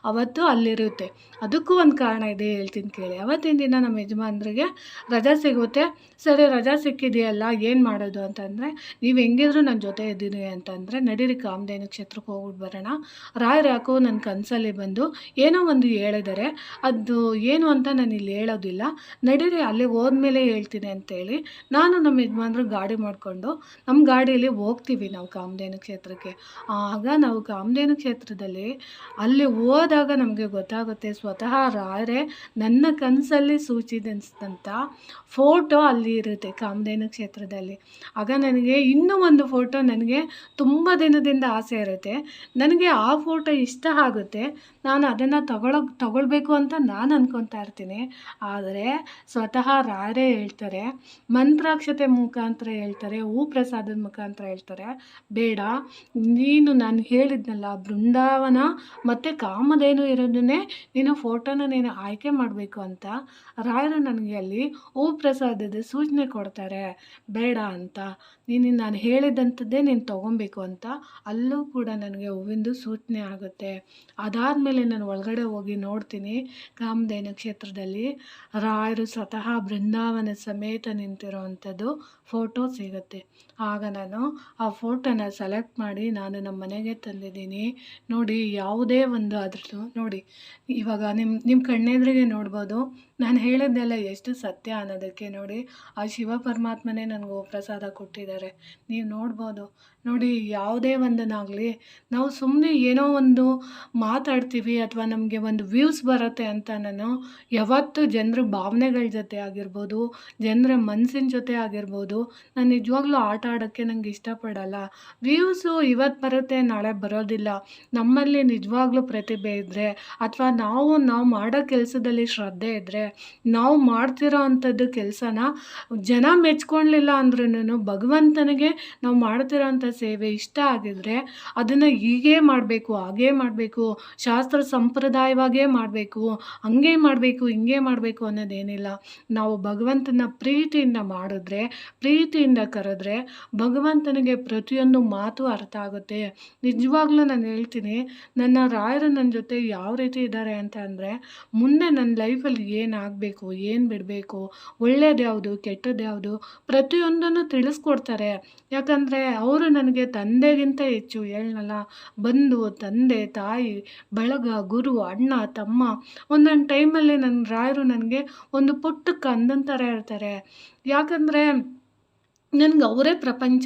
ಅವತ್ತು ಅಲ್ಲಿರುತ್ತೆ. ಅದಕ್ಕೂ ಒಂದು ಕಾರಣ ಇದೆ. ಹೇಳ್ತೀನಿ ಕೇಳಿ. ಅವತ್ತಿನ ದಿನ ನಮ್ಮ ಯಜಮಾನ್ರಿಗೆ ರಜಾ ಸಿಗುತ್ತೆ. ಸರಿ, ರಜಾ ಸಿಕ್ಕಿದೆಯಲ್ಲ, ಏನು ಮಾಡೋದು ಅಂತಂದರೆ, ನೀವು ಹೆಂಗಿದ್ರು ನನ್ನ ಜೊತೆ ಇದ್ದೀನಿ ಅಂತಂದರೆ, ನಡೀರಿ ಕಾಮಧೇನು ಕ್ಷೇತ್ರಕ್ಕೆ ಹೋಗ್ಬಿಟ್ಟು ಬರೋಣ. ರಾಯರು ಯಾಕೋ ನನ್ನ ಕನಸಲ್ಲಿ ಬಂದು ಏನೋ ಒಂದು ಹೇಳಿದರೆ. ಅದು ಏನು ಅಂತ ನಾನು ಇಲ್ಲಿ ಹೇಳೋದಿಲ್ಲ. ನಡೀರಿ, ಅಲ್ಲಿ ಹೋದ್ಮೇಲೆ ಹೇಳ್ತೀನಿ ಅಂತೇಳಿ ನಾನು ನಮ್ಮ ಯಜಮಾನ್ರು ಗಾಡಿ ಮಾಡಿಕೊಂಡು ನಮ್ಮ ಗಾಡಿಯಲ್ಲಿ ಹೋಗ್ತೀವಿ ನಾವು ಕಾಮಧೇನು ಕ್ಷೇತ್ರಕ್ಕೆ. ಆಗ ನಾವು ಕಾಮಧೇನು ಕ್ಷೇತ್ರದಲ್ಲಿ ಅಲ್ಲಿ ಹೋದಾಗ ನಮಗೆ ಗೊತ್ತಾಗುತ್ತೆ, ಸ್ವತಃ ರಾಯರೇ ನನ್ನ ಕನಸಲ್ಲಿ ಸೂಚಿಸಿದಂಥ ಫೋಟೋ ಅಲ್ಲಿ ಇರುತ್ತೆ ಕಾಮಧೇನು ಕ್ಷೇತ್ರದಲ್ಲಿ. ಆಗ ನನಗೆ ಇನ್ನೂ ಒಂದು ಫೋಟೋ ನನಗೆ ತುಂಬ ದಿನದಿಂದ ಆಸೆ ಇರುತ್ತೆ. ನನಗೆ ಆ ಫೋಟೋ ಇಷ್ಟ ಆಗುತ್ತೆ. ನಾನು ಅದನ್ನು ತಗೊಳಕ್ ತಗೊಳ್ಬೇಕು ಅಂತ ನಾನು ಅಂದ್ಕೊತಾ ಇರ್ತೀನಿ. ಆದರೆ ಸ್ವತಃ ರಾರೇ ಹೇಳ್ತಾರೆ, ಮಂತ್ರಾಕ್ಷತೆ ಮುಖಾಂತರ ಹೇಳ್ತಾರೆ ಹೂ ಪ್ರಸಾದದ ಮುಖಾಂತರ ಹೇಳ್ತಾರೆ. ಬೇಡ, ನೀನು ನಾನು ಹೇಳಿದ್ನಲ್ಲ ಬೃಂದಾವನ ಮತ್ತು ಕಾಮಧೇನು ಇರೋದನ್ನೇ ನೀನು ಫೋಟೋನ ನೀನು ಆಯ್ಕೆ ಮಾಡಬೇಕು ಅಂತ ರಾಯರು ನನಗೆ ಅಲ್ಲಿ ಹೂ ಪ್ರಸಾದದ ಸೂಚನೆ ಕೊಡ್ತಾರೆ. ಬೇಡ ಅಂತ. ನೀನು ನಾನು ಹೇಳಿದಂಥದ್ದೇ ನೀನು ತೊಗೊಬೇಕು ಅಂತ, ಅಲ್ಲೂ ಕೂಡ ನನಗೆ ಹೂವಿಂದು ಸೂಚನೆ ಆಗುತ್ತೆ. ಅದಾದಮೇಲೆ ನಾನು ಒಳಗಡೆ ಹೋಗಿ ನೋಡ್ತೀನಿ ಕಾಮಧೇನು ಕ್ಷೇತ್ರದಲ್ಲಿ ರಾಯರು ಸ್ವತಃ ಬೃಂದಾವನ ಸಮೇತ ನಿಂತಿರೋವಂಥದ್ದು ಫೋಟೋ ಸಿಗುತ್ತೆ. ಆಗ ನಾನು ಆ ಫೋಟೋನ ಸೆಲೆಕ್ಟ್ ಮಾಡಿ ನಾನು ನಮ್ಮ ಮನೆಗೆ ತಂದಿದ್ದೀನಿ. ನೋಡಿ, ಯಾವುದೇ ಒಂದು ಅದ್ರದ್ದು ನೋಡಿ, ಇವಾಗ ನಿಮ್ಮ ನಿಮ್ಮ ಕಣ್ಣೆದ್ರಿಗೆ ನೋಡ್ಬೋದು. ನಾನು ಹೇಳಿದ್ದೆಲ್ಲ ಎಷ್ಟು ಸತ್ಯ ಅನ್ನೋದಕ್ಕೆ ನೋಡಿ, ಆ ಶಿವ ಪರಮಾತ್ಮನೇ ನನಗೆ ಪ್ರಸಾದ ಕೊಟ್ಟಿದ್ದಾರೆ. ನೀವು ನೋಡ್ಬೋದು ನೋಡಿ, ಯಾವುದೇ ಒಂದನ್ನಾಗಲಿ ನಾವು ಸುಮ್ಮನೆ ಏನೋ ಒಂದು ಮಾತಾಡ್ತೀವಿ ಅಥವಾ ನಮಗೆ ಒಂದು ವ್ಯೂಸ್ ಬರುತ್ತೆ ಅಂತ ನಾನು ಯಾವತ್ತೂ ಜನರ ಭಾವನೆಗಳ ಜೊತೆ ಆಗಿರ್ಬೋದು, ಜನರ ಮನಸ್ಸಿನ ಜೊತೆ ಆಗಿರ್ಬೋದು, ನಾನು ನಿಜವಾಗ್ಲೂ ಆಟ ಆಡೋಕ್ಕೆ ನಂಗೆ ಇಷ್ಟಪಡಲ್ಲ. ವ್ಯೂಸು ಇವತ್ತು ಬರುತ್ತೆ, ನಾಳೆ ಬರೋದಿಲ್ಲ. ನಮ್ಮಲ್ಲಿ ನಿಜವಾಗ್ಲೂ ಪ್ರತಿಭೆ ಇದ್ದರೆ ಅಥವಾ ನಾವು ನಾವು ಮಾಡೋ ಕೆಲಸದಲ್ಲಿ ಶ್ರದ್ಧೆ ಇದ್ದರೆ ನಾವು ಮಾಡ್ತಿರೋ ಅಂಥದ್ದು ಕೆಲಸನ ಜನ ಮೆಚ್ಕೊಳ್ಲಿಲ್ಲ ಅಂದ್ರೂ ಭಗವಂತನಿಗೆ ನಾವು ಮಾಡ್ತಿರೋ ಅಂಥ ಸೇವೆ ಇಷ್ಟ ಆಗಿದ್ರೆ ಅದನ್ನು ಹೀಗೆ ಮಾಡಬೇಕು, ಹಾಗೇ ಮಾಡಬೇಕು, ಶಾಸ್ತ್ರ ಸಂಪ್ರದಾಯವಾಗೇ ಮಾಡಬೇಕು, ಹಂಗೆ ಮಾಡಬೇಕು, ಹಿಂಗೆ ಮಾಡಬೇಕು ಅನ್ನೋದೇನಿಲ್ಲ. ನಾವು ಭಗವಂತನ ಪ್ರೀತಿಯಿಂದ ಮಾಡಿದ್ರೆ, ಪ್ರೀತಿಯಿಂದ ಕರೆದ್ರೆ ಭಗವಂತನಿಗೆ ಪ್ರತಿಯೊಂದು ಮಾತು ಅರ್ಥ ಆಗುತ್ತೆ. ನಿಜವಾಗ್ಲೂ ನಾನು ಹೇಳ್ತೀನಿ, ನನ್ನ ರಾಯರು ನನ್ನ ಜೊತೆ ಯಾವ ರೀತಿ ಇದ್ದಾರೆ ಅಂತ ಅಂದರೆ, ಮುಂದೆ ನನ್ನ ಲೈಫಲ್ಲಿ ಏನಾಗಬೇಕು ಏನು ಬಿಡಬೇಕು ಒಳ್ಳೇದು ಯಾವುದು ಕೆಟ್ಟದ್ದು ಯಾವುದು ಪ್ರತಿಯೊಂದನ್ನು ತಿಳಿಸ್ಕೊಡ್ತಾರೆ. ಯಾಕಂದರೆ ಅವರು ನನಗೆ ತಂದೆಗಿಂತ ಹೆಚ್ಚು ಹೇಳನಲ್ಲ. ಬಂಧು, ತಂದೆ, ತಾಯಿ, ಬಳಗ, ಗುರು, ಅಣ್ಣ, ತಮ್ಮ. ಒಂದೊಂದು ಟೈಮಲ್ಲಿ ನನ್ನ ರಾಯರು ನನಗೆ ಒಂದು ಪುಟ್ಟ ಕಂದನ ಥರ ಇರ್ತಾರೆ ಯಾಕಂದರೆ ನನಗೆ ಅವರೇ ಪ್ರಪಂಚ.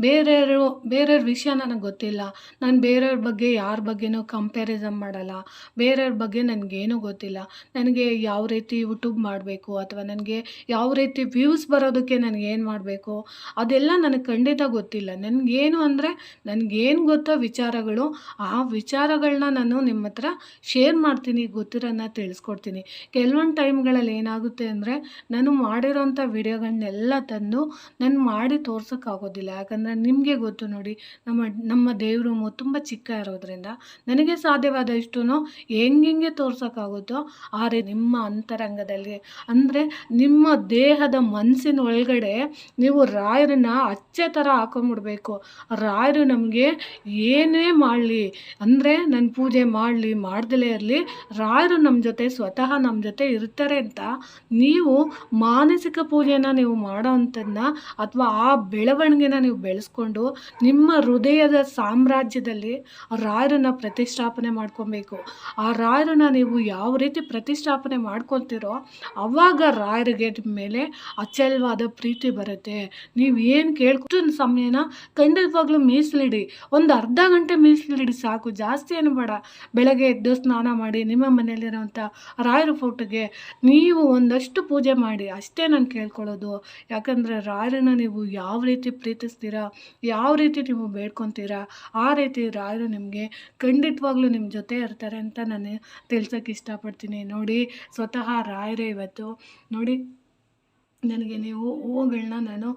ಬೇರೆಯವರು, ಬೇರೆಯವ್ರ ವಿಷಯ ನನಗೆ ಗೊತ್ತಿಲ್ಲ. ನಾನು ಬೇರೆಯವ್ರ ಬಗ್ಗೆ ಯಾರ ಬಗ್ಗೆನೂ ಕಂಪ್ಯಾರಿಸಮ್ ಮಾಡಲ್ಲ. ಬೇರೆಯವ್ರ ಬಗ್ಗೆ ನನಗೇನೂ ಗೊತ್ತಿಲ್ಲ. ನನಗೆ ಯಾವ ರೀತಿ ಯೂಟ್ಯೂಬ್ ಮಾಡಬೇಕು ಅಥವಾ ನನಗೆ ಯಾವ ರೀತಿ ವ್ಯೂಸ್ ಬರೋದಕ್ಕೆ ನನಗೇನು ಮಾಡಬೇಕು? ಅದೆಲ್ಲ ನನಗೆ ಖಂಡಿತ ಗೊತ್ತಿಲ್ಲ. ನನಗೇನು ಅಂದರೆ ನನಗೇನು ಗೊತ್ತೋ ವಿಚಾರಗಳು, ಆ ವಿಚಾರಗಳನ್ನ ನಾನು ನಿಮ್ಮ ಹತ್ರ ಶೇರ್ ಮಾಡ್ತೀನಿ ಗೊತ್ತಿರೋನ್ನ ತಿಳಿಸ್ಕೊಡ್ತೀನಿ. ಕೆಲವೊಂದು ಟೈಮ್ಗಳಲ್ಲಿ ಏನಾಗುತ್ತೆ ಅಂದರೆ ನಾನು ಮಾಡಿರೋಂಥ ವಿಡಿಯೋಗಳನ್ನೆಲ್ಲ ತಂದು, ನಾನು ಮಾಡಿ ತೋರ್ಸೋಕ್ಕಾಗೋದಿಲ್ಲ ಯಾಕಂದರೆ ನಿಮಗೆ ಗೊತ್ತು ನೋಡಿ, ನಮ್ಮ ನಮ್ಮ ದೇವರು ತುಂಬ ಚಿಕ್ಕ ಇರೋದ್ರಿಂದ ನನಗೆ ಸಾಧ್ಯವಾದಷ್ಟು ಹೆಂಗೆ ತೋರ್ಸೋಕ್ಕಾಗುತ್ತೋ ಆ ನಿಮ್ಮ ಅಂತರಂಗದಲ್ಲಿ, ಅಂದರೆ ನಿಮ್ಮ ದೇಹದ ಮನಸ್ಸಿನ ಒಳಗಡೆ ನೀವು ರಾಯರನ್ನ ಅಚ್ಚೆ ಥರ ಹಾಕೊಂಬಿಡ್ಬೇಕು. ರಾಯರು ನಮಗೆ ಏನೇ ಮಾಡಲಿ, ಅಂದರೆ ನನ್ನ ಪೂಜೆ ಮಾಡಲಿ, ಮಾಡ್ದಲೇ ಇರಲಿ, ರಾಯರು ನಮ್ಮ ಜೊತೆ ಸ್ವತಃ ನಮ್ಮ ಜೊತೆ ಇರ್ತಾರೆ ಅಂತ ನೀವು ಮಾನಸಿಕ ಪೂಜೆನ ನೀವು ಮಾಡೋ ಅಂಥದ್ದನ್ನ ಅಥವಾ ಆ ಬೆಳವಣಿಗೆನ ನೀವು ಬೆಳೆಸ್ಕೊಂಡು ನಿಮ್ಮ ಹೃದಯದ ಸಾಮ್ರಾಜ್ಯದಲ್ಲಿ ರಾಯರನ್ನ ಪ್ರತಿಷ್ಠಾಪನೆ ಮಾಡ್ಕೊಬೇಕು. ಆ ರಾಯರನ್ನ ನೀವು ಯಾವ ರೀತಿ ಪ್ರತಿಷ್ಠಾಪನೆ ಮಾಡ್ಕೊತೀರೋ ಅವಾಗ ರಾಯರಿಗೆ ಮೇಲೆ ಅಚಲವಾದ ಪ್ರೀತಿ ಬರುತ್ತೆ. ನೀವು ಏನು ಕೇಳ್ಕೊಂಡು ಸಮಯನ ಖಂಡಿತವಾಗ್ಲೂ ಮೀಸಲಿಡಿ. ಒಂದು ಅರ್ಧ ಗಂಟೆ ಮೀಸಲಿಡಿ ಸಾಕು. ಜಾಸ್ತಿ ಏನು ಬೇಡ. ಬೆಳಗ್ಗೆ ಎದ್ದು ಸ್ನಾನ ಮಾಡಿ ನಿಮ್ಮ ಮನೆಯಲ್ಲಿರುವಂಥ ರಾಯರ ಫೋಟೋಗೆ ನೀವು ಒಂದಷ್ಟು ಪೂಜೆ ಮಾಡಿ. ಅಷ್ಟೇ ನಾನು ಕೇಳ್ಕೊಳ್ಳೋದು. ಯಾಕಂದರೆ ರಾಯರನ್ನ ಯಾವ ರೀತಿ ಪ್ರೀತಿಸ್ತೀರಾ, ಯಾವ ರೀತಿ ನೀವು ಬೇಡ್ಕೊತೀರಾ, ಆ ರೀತಿ ರಾಯರು ನಿಮಗೆ ಖಂಡಿತವಾಗ್ಲೂ ನಿಮ್ಮ ಜೊತೆ ಇರ್ತಾರೆ ಅಂತ ನಾನು ತಿಳ್ಸೋಕ್ಕೆ ಇಷ್ಟಪಡ್ತೀನಿ. ನೋಡಿ, ಸ್ವತಃ ರಾಯರೇ ಇವತ್ತು. ನೋಡಿ ನನಗೆ ನೀವು ಹೂವುಗಳನ್ನ ನಾನು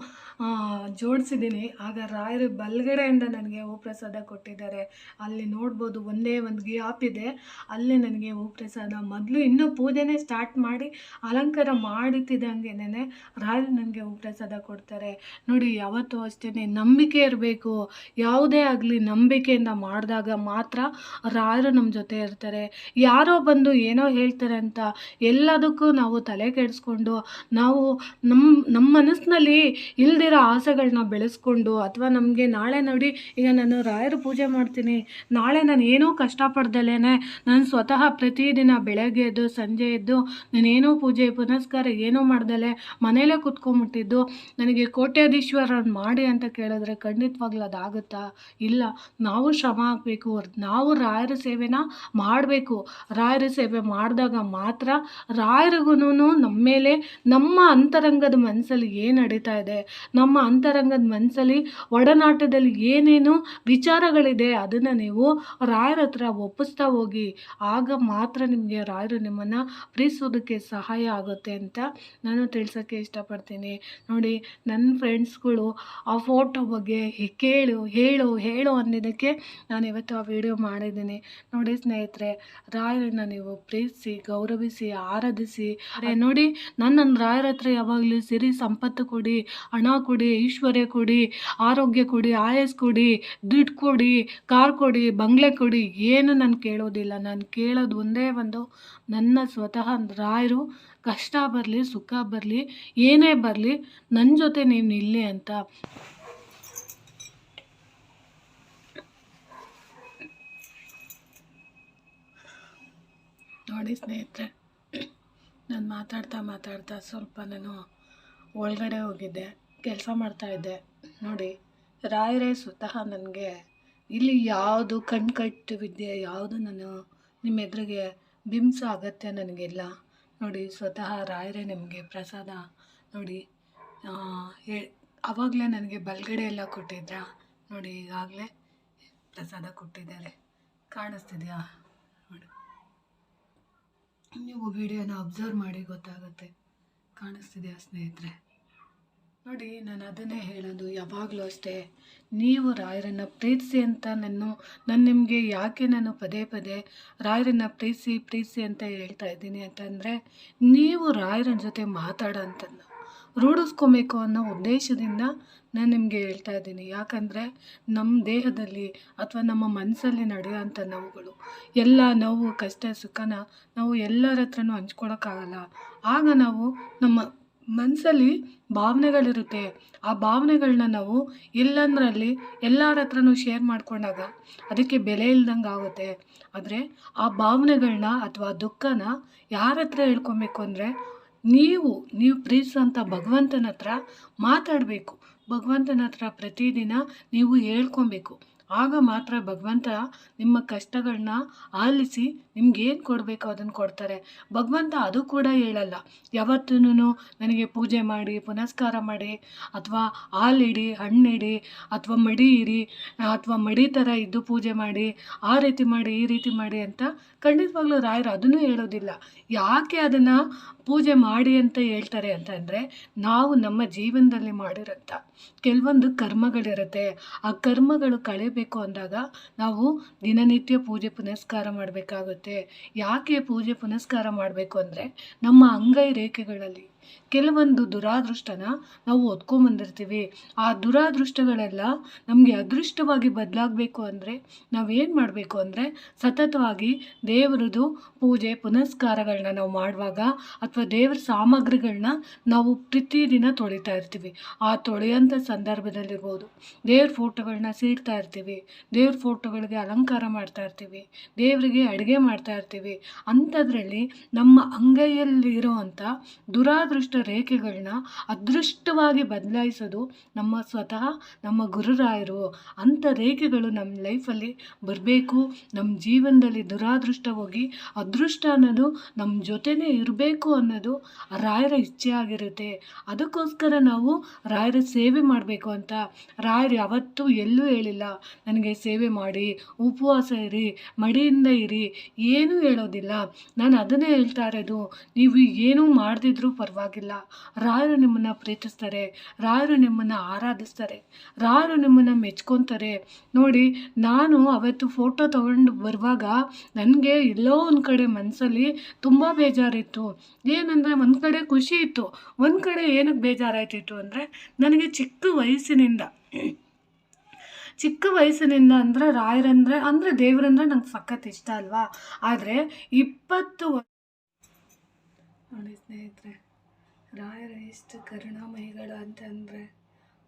ಜೋಡಿಸಿದ್ದೀನಿ. ಆಗ ರಾಯರ ಬಲಗಡೆಯಿಂದ ನನಗೆ ಹೂ ಪ್ರಸಾದ ಕೊಟ್ಟಿದ್ದಾರೆ. ಅಲ್ಲಿ ನೋಡ್ಬೋದು ಒಂದೇ ಒಂದು ಗ್ಯಾಪ್ ಇದೆ ಅಲ್ಲಿ ನನಗೆ ಹೂ ಪ್ರಸಾದ ಮೊದಲು ಇನ್ನೂ ಪೂಜೆನೇ ಸ್ಟಾರ್ಟ್ ಮಾಡಿ ಅಲಂಕಾರ ಮಾಡುತ್ತಿದ್ದಂಗೆನೇ ರಾಯರು ನನಗೆ ಹೂ ಪ್ರಸಾದ ಕೊಡ್ತಾರೆ. ನೋಡಿ, ಯಾವತ್ತೂ ಅಷ್ಟೇ ನಂಬಿಕೆ ಇರಬೇಕು. ಯಾವುದೇ ಆಗಲಿ ನಂಬಿಕೆಯಿಂದ ಮಾಡಿದಾಗ ಮಾತ್ರ ರಾಯರು ನಮ್ಮ ಜೊತೆ ಇರ್ತಾರೆ. ಯಾರೋ ಬಂದು ಏನೋ ಹೇಳ್ತಾರೆ ಅಂತ ಎಲ್ಲದಕ್ಕೂ ನಾವು ತಲೆ ಕೆಡಿಸ್ಕೊಂಡು ನಾವು ನಮ್ಮ ನಮ್ಮ ಮನಸ್ಸಿನಲ್ಲಿ ಇಲ್ದಿರೋ ಆಸೆಗಳನ್ನ ಬೆಳೆಸ್ಕೊಂಡು ಅಥವಾ ನಮಗೆ ನಾಳೆ ನೋಡಿ, ಈಗ ನಾನು ರಾಯರ ಪೂಜೆ ಮಾಡ್ತೀನಿ, ನಾಳೆ ನಾನು ಏನೂ ಕಷ್ಟಪಡ್ದಲೇ ನಾನು ಸ್ವತಃ ಪ್ರತಿದಿನ ಬೆಳಗ್ಗೆ ಎದ್ದು, ಸಂಜೆ ಎದ್ದು ನಾನೇನೋ ಪೂಜೆ, ಪುನಸ್ಕಾರ ಏನೂ ಮಾಡ್ದಲೆ ಮನೇಲೇ ಕುತ್ಕೊಂಬಿಟ್ಟಿದ್ದು, ನನಗೆ ಕೋಟ್ಯಾಧೀಶ್ವರನ್ ಮಾಡಿ ಅಂತ ಕೇಳಿದ್ರೆ ಖಂಡಿತವಾಗ್ಲೂ ಅದಾಗುತ್ತಾ? ಇಲ್ಲ, ನಾವು ಶ್ರಮ ಹಾಕಬೇಕು ನಾವು ರಾಯರ ಸೇವೆನ ಮಾಡಬೇಕು. ರಾಯರ ಸೇವೆ ಮಾಡಿದಾಗ ಮಾತ್ರ ರಾಯರಿಗೂ ನಮ್ಮ ಮೇಲೆ, ನಮ್ಮ ಅಂತರಂಗದ ಮನಸ್ಸಲ್ಲಿ ಏನು ನಡೀತಾ ಇದೆ? ನಮ್ಮ ಅಂತರಂಗದ ಮನಸ್ಸಲ್ಲಿ ಒಡನಾಟದಲ್ಲಿ ಏನೇನು ವಿಚಾರಗಳಿದೆ, ಅದನ್ನು ನೀವು ರಾಯರ ಹತ್ರ ಒಪ್ಪಿಸ್ತಾ ಹೋಗಿ, ಆಗ ಮಾತ್ರ ನಿಮಗೆ ರಾಯರು ನಿಮ್ಮನ್ನು ಪ್ರೀತಿಸೋದಕ್ಕೆ ಸಹಾಯ ಆಗುತ್ತೆ ಅಂತ ನಾನು ತಿಳ್ಸೋಕ್ಕೆ ಇಷ್ಟಪಡ್ತೀನಿ. ನೋಡಿ ನನ್ನ ಫ್ರೆಂಡ್ಸ್ಗಳು ಆ ಫೋಟೋ ಬಗ್ಗೆ ಕೇಳು, ಹೇಳು ಹೇಳು ಅನ್ನೋದಕ್ಕೆ ನಾನು ಇವತ್ತು ಆ ವಿಡಿಯೋ ಮಾಡಿದ್ದೀನಿ. ನೋಡಿ ಸ್ನೇಹಿತರೆ, ರಾಯರನ್ನ ನೀವು ಪ್ರೀತಿಸಿ, ಗೌರವಿಸಿ, ಆರಾಧಿಸಿ. ನೋಡಿ ನಾನು ನನ್ನ ರಾಯರ ಹತ್ರ ಯಾವಾಗಲೂ ಸಿರಿ ಸಂಪತ್ತು ಕೊಡಿ, ಹಣ ಕೊಡಿ, ಐಶ್ವರ್ಯ ಕೊಡಿ, ಆರೋಗ್ಯ ಕೊಡಿ, ಆಯಸ್ ಕೊಡಿ, ದುಡ್ಡು ಕೊಡಿ, ಕಾರ್ ಕೊಡಿ, ಬಂಗ್ಲೆ ಕೊಡಿ, ಏನು ನಾನು ಕೇಳೋದಿಲ್ಲ. ನಾನು ಕೇಳೋದು ಒಂದೇ ಒಂದು, ನನ್ನ ಸ್ವತಃ ರಾಯರು, ಕಷ್ಟ ಬರಲಿ, ಸುಖ ಬರಲಿ, ಏನೇ ಬರಲಿ ನನ್ನ ಜೊತೆ ನೀವು ನಿಲ್ಲಿ ಅಂತ. ನೋಡಿ ಸ್ನೇಹಿತರೆ ನಾನು ಮಾತಾಡ್ತಾ ಮಾತಾಡ್ತಾ ಸ್ವಲ್ಪ ನಾನು ಒಳಗಡೆ ಹೋಗಿದ್ದೆ, ಕೆಲಸ ಮಾಡ್ತಾಯಿದ್ದೆ ನೋಡಿ ರಾಯರೇ ಸ್ವತಃ ನನಗೆ ಇಲ್ಲಿ ಯಾವುದು ಕಣ್ಕಟ್ಟು ವಿದ್ಯೆ, ಯಾವುದು ನಾನು ನಿಮ್ಮ ಎದುರಿಗೆ ಬಿಂಬಿಸೋ ಅಗತ್ಯ ನನಗಿಲ್ಲ. ನೋಡಿ, ಸ್ವತಃ ರಾಯರೇ ನಿಮಗೆ ಪ್ರಸಾದ, ನೋಡಿ ಆವಾಗಲೇ ನನಗೆ ಬಲ್ಗಡೆ ಎಲ್ಲ ಕೊಟ್ಟಿದ್ರಾ? ನೋಡಿ, ಈಗಾಗಲೇ ಪ್ರಸಾದ ಕೊಟ್ಟಿದ್ದಾರೆ. ಕಾಣಿಸ್ತಿದೆಯಾ? ನೀವು ವಿಡಿಯೋನ ಅಬ್ಸರ್ವ್ ಮಾಡಿ ಗೊತ್ತಾಗುತ್ತೆ. ಕಾಣಿಸ್ತಿದೆಯಾ ಸ್ನೇಹಿತರೆ. ನೋಡಿ, ನಾನು ಅದನ್ನೇ ಹೇಳೋದು ಯಾವಾಗಲೂ ಅಷ್ಟೇ. ನೀವು ರಾಯರನ್ನು ಪ್ರೀತಿಸಿ ಅಂತ ನಾನು ನಾನು ನಿಮಗೆ ಯಾಕೆ ನಾನು ಪದೇ ಪದೇ ರಾಯರನ್ನು ಪ್ರೀತಿಸಿ ಪ್ರೀತಿಸಿ ಅಂತ ಹೇಳ್ತಾ ಇದ್ದೀನಿ ಅಂತಂದರೆ, ನೀವು ರಾಯರ ಜೊತೆ ಮಾತಾಡೋ ಅಂಥದ್ದು ರೂಢಿಸ್ಕೊಬೇಕು ಅನ್ನೋ ಉದ್ದೇಶದಿಂದ ನಾನು ನಿಮಗೆ ಹೇಳ್ತಾ ಇದ್ದೀನಿ. ಯಾಕಂದರೆ ನಮ್ಮ ದೇಹದಲ್ಲಿ ಅಥವಾ ನಮ್ಮ ಮನಸ್ಸಲ್ಲಿ ನಡೆಯೋಂಥ ನೋವುಗಳು, ಎಲ್ಲ ನೋವು, ಕಷ್ಟ, ಸುಖನ ನಾವು ಎಲ್ಲರ ಹತ್ರನೂ ಹಂಚ್ಕೊಳಕ್ಕಾಗಲ್ಲ. ಆಗ ನಾವು ನಮ್ಮ ಮನಸ್ಸಲ್ಲಿ ಭಾವನೆಗಳಿರುತ್ತೆ. ಆ ಭಾವನೆಗಳನ್ನ ನಾವು ಎಲ್ಲಂದ್ರಲ್ಲಿ ಎಲ್ಲರ ಹತ್ರನೂ ಶೇರ್ ಮಾಡ್ಕೊಂಡಾಗ ಅದಕ್ಕೆ ಬೆಲೆ ಇಲ್ದಂಗೆ ಆಗುತ್ತೆ. ಆದರೆ ಆ ಭಾವನೆಗಳನ್ನ ಅಥವಾ ದುಃಖನ ಯಾರ ಹತ್ರ ಹೇಳ್ಕೊಬೇಕು ಅಂದರೆ ನೀವು ನೀವು ಪ್ರೀತಿಸೋಂಥ ಭಗವಂತನ ಹತ್ರ ಮಾತಾಡಬೇಕು. ಭಗವಂತನ ಹತ್ರ ಪ್ರತಿದಿನ ನೀವು ಹೇಳ್ಕೊಬೇಕು. ಆಗ ಮಾತ್ರ ಭಗವಂತ ನಿಮ್ಮ ಕಷ್ಟಗಳನ್ನ ಆಲಿಸಿ ನಿಮ್ಗೇನು ಕೊಡಬೇಕು ಅದನ್ನು ಕೊಡ್ತಾರೆ. ಭಗವಂತ ಅದು ಕೂಡ ಹೇಳಲ್ಲ. ಯಾವತ್ತೂ ನನಗೆ ಪೂಜೆ ಮಾಡಿ, ಪುನಸ್ಕಾರ ಮಾಡಿ, ಅಥವಾ ಹಾಲಿಡಿ, ಹಣ್ಣಿಡಿ, ಅಥವಾ ಮಡಿ ಇರಿ, ಅಥವಾ ಮಡಿ ಥರ ಇದ್ದು ಪೂಜೆ ಮಾಡಿ, ಆ ರೀತಿ ಮಾಡಿ, ಈ ರೀತಿ ಮಾಡಿ ಅಂತ ಖಂಡಿತವಾಗ್ಲೂ ರಾಯರು ಅದನ್ನು ಹೇಳೋದಿಲ್ಲ. ಯಾಕೆ ಅದನ್ನು ಪೂಜೆ ಮಾಡಿ ಅಂತ ಹೇಳ್ತಾರೆ ಅಂತಂದರೆ ನಾವು ನಮ್ಮ ಜೀವನದಲ್ಲಿ ಮಾಡಿರೋಂಥ ಕೆಲವೊಂದು ಕರ್ಮಗಳಿರುತ್ತೆ. ಆ ಕರ್ಮಗಳು ಕಳೆಯಬೇಕು ಅಂದಾಗ ನಾವು ದಿನನಿತ್ಯ ಪೂಜೆ ಪುನಸ್ಕಾರ ಮಾಡಬೇಕಾಗುತ್ತೆ. ಯಾಕೆ ಪೂಜೆ ಪುನಸ್ಕಾರ ಮಾಡಬೇಕು ಅಂದರೆ ನಮ್ಮ ಅಂಗೈ ರೇಖೆಗಳಲ್ಲಿ ಕೆಲವೊಂದು ದುರಾದೃಷ್ಟನ ನಾವು ಹೊತ್ಕೊಂಬಂದಿರ್ತೀವಿ. ಆ ದುರಾದೃಷ್ಟಗಳೆಲ್ಲ ನಮಗೆ ಅದೃಷ್ಟವಾಗಿ ಬದಲಾಗಬೇಕು ಅಂದರೆ ನಾವೇನು ಮಾಡಬೇಕು ಅಂದರೆ ಸತತವಾಗಿ ದೇವರದು ಪೂಜೆ ಪುನಸ್ಕಾರಗಳನ್ನ ನಾವು ಮಾಡುವಾಗ ಅಥವಾ ದೇವರ ಸಾಮಗ್ರಿಗಳನ್ನ ನಾವು ಪ್ರತಿದಿನ ತೊಳಿತಾ ಇರ್ತೀವಿ. ಆ ತೊಳೆಯೋಂಥ ಸಂದರ್ಭದಲ್ಲಿರ್ಬೋದು. ದೇವ್ರ ಫೋಟೋಗಳನ್ನ ಸೀಡ್ತಾ ಇರ್ತೀವಿ. ದೇವ್ರ ಫೋಟೋಗಳಿಗೆ ಅಲಂಕಾರ ಮಾಡ್ತಾ ಇರ್ತೀವಿ. ದೇವರಿಗೆ ಅಡುಗೆ ಮಾಡ್ತಾ ಇರ್ತೀವಿ. ಅಂಥದ್ರಲ್ಲಿ ನಮ್ಮ ಅಂಗೈಯಲ್ಲಿ ಇರೋವಂಥ ದುರಾದೃಷ್ಟ ರೇಖೆಗಳನ್ನ ಅದೃಷ್ಟವಾಗಿ ಬದಲಾಯಿಸೋದು ನಮ್ಮ ಸ್ವತಃ ನಮ್ಮ ಗುರುರಾಯರು. ಅಂಥ ರೇಖೆಗಳು ನಮ್ಮ ಲೈಫಲ್ಲಿ ಬರಬೇಕು. ನಮ್ಮ ಜೀವನದಲ್ಲಿ ದುರಾದೃಷ್ಟ ಹೋಗಿ ಅದೃಷ್ಟ ಅನ್ನೋದು ನಮ್ಮ ಜೊತೆನೇ ಇರಬೇಕು ಅನ್ನೋದು ರಾಯರ ಇಚ್ಛೆ ಆಗಿರುತ್ತೆ. ಅದಕ್ಕೋಸ್ಕರ ನಾವು ರಾಯರ ಸೇವೆ ಮಾಡಬೇಕು ಅಂತ ರಾಯರು ಯಾವತ್ತೂ ಎಲ್ಲೂ ಹೇಳಿಲ್ಲ. ನನಗೆ ಸೇವೆ ಮಾಡಿ, ಉಪವಾಸ ಇರಿ, ಮಡಿಯಿಂದ ಇರಿ, ಏನೂ ಹೇಳೋದಿಲ್ಲ. ನಾನು ಅದನ್ನೇ ಹೇಳ್ತಾ ಇರೋದು. ನೀವು ಏನೂ ಮಾಡದಿದ್ರೂ ಪರವಾಗಿಲ್ಲ. ರಾಯರು ನಿಮ್ಮನ್ನು ಪ್ರೀತಿಸ್ತಾರೆ. ರಾಯರು ನಿಮ್ಮನ್ನು ಆರಾಧಿಸ್ತಾರೆ. ರಾಯರು ನಿಮ್ಮನ್ನು ಮೆಚ್ಕೊತಾರೆ. ನೋಡಿ, ನಾನು ಅವತ್ತು ಫೋಟೋ ತಗೊಂಡು ಬರುವಾಗ ನನಗೆ ಎಲ್ಲೋ ಒಂದು ಕಡೆ ಮನಸ್ಸಲ್ಲಿ ತುಂಬ ಬೇಜಾರಿತ್ತು. ಏನಂದರೆ ಒಂದು ಕಡೆ ಖುಷಿ ಇತ್ತು. ಒಂದು ಕಡೆ ಏನಕ್ಕೆ ಬೇಜಾರಾಯ್ತಿತ್ತು ಅಂದರೆ ನನಗೆ ಚಿಕ್ಕ ವಯಸ್ಸಿನಿಂದ. ಚಿಕ್ಕ ವಯಸ್ಸಿನಿಂದ ಅಂದರೆ ರಾಯರಂದರೆ ಅಂದರೆ ದೇವರಂದ್ರೆ ನಂಗೆ ಸಖತ್ ಇಷ್ಟ ಅಲ್ವಾ? ಆದರೆ ಇಪ್ಪತ್ತು ಸ್ನೇಹಿತರೆ ರಾಯರು ಎಷ್ಟು ಕರುಣಾಮಯಿಗಳು ಅಂತಂದರೆ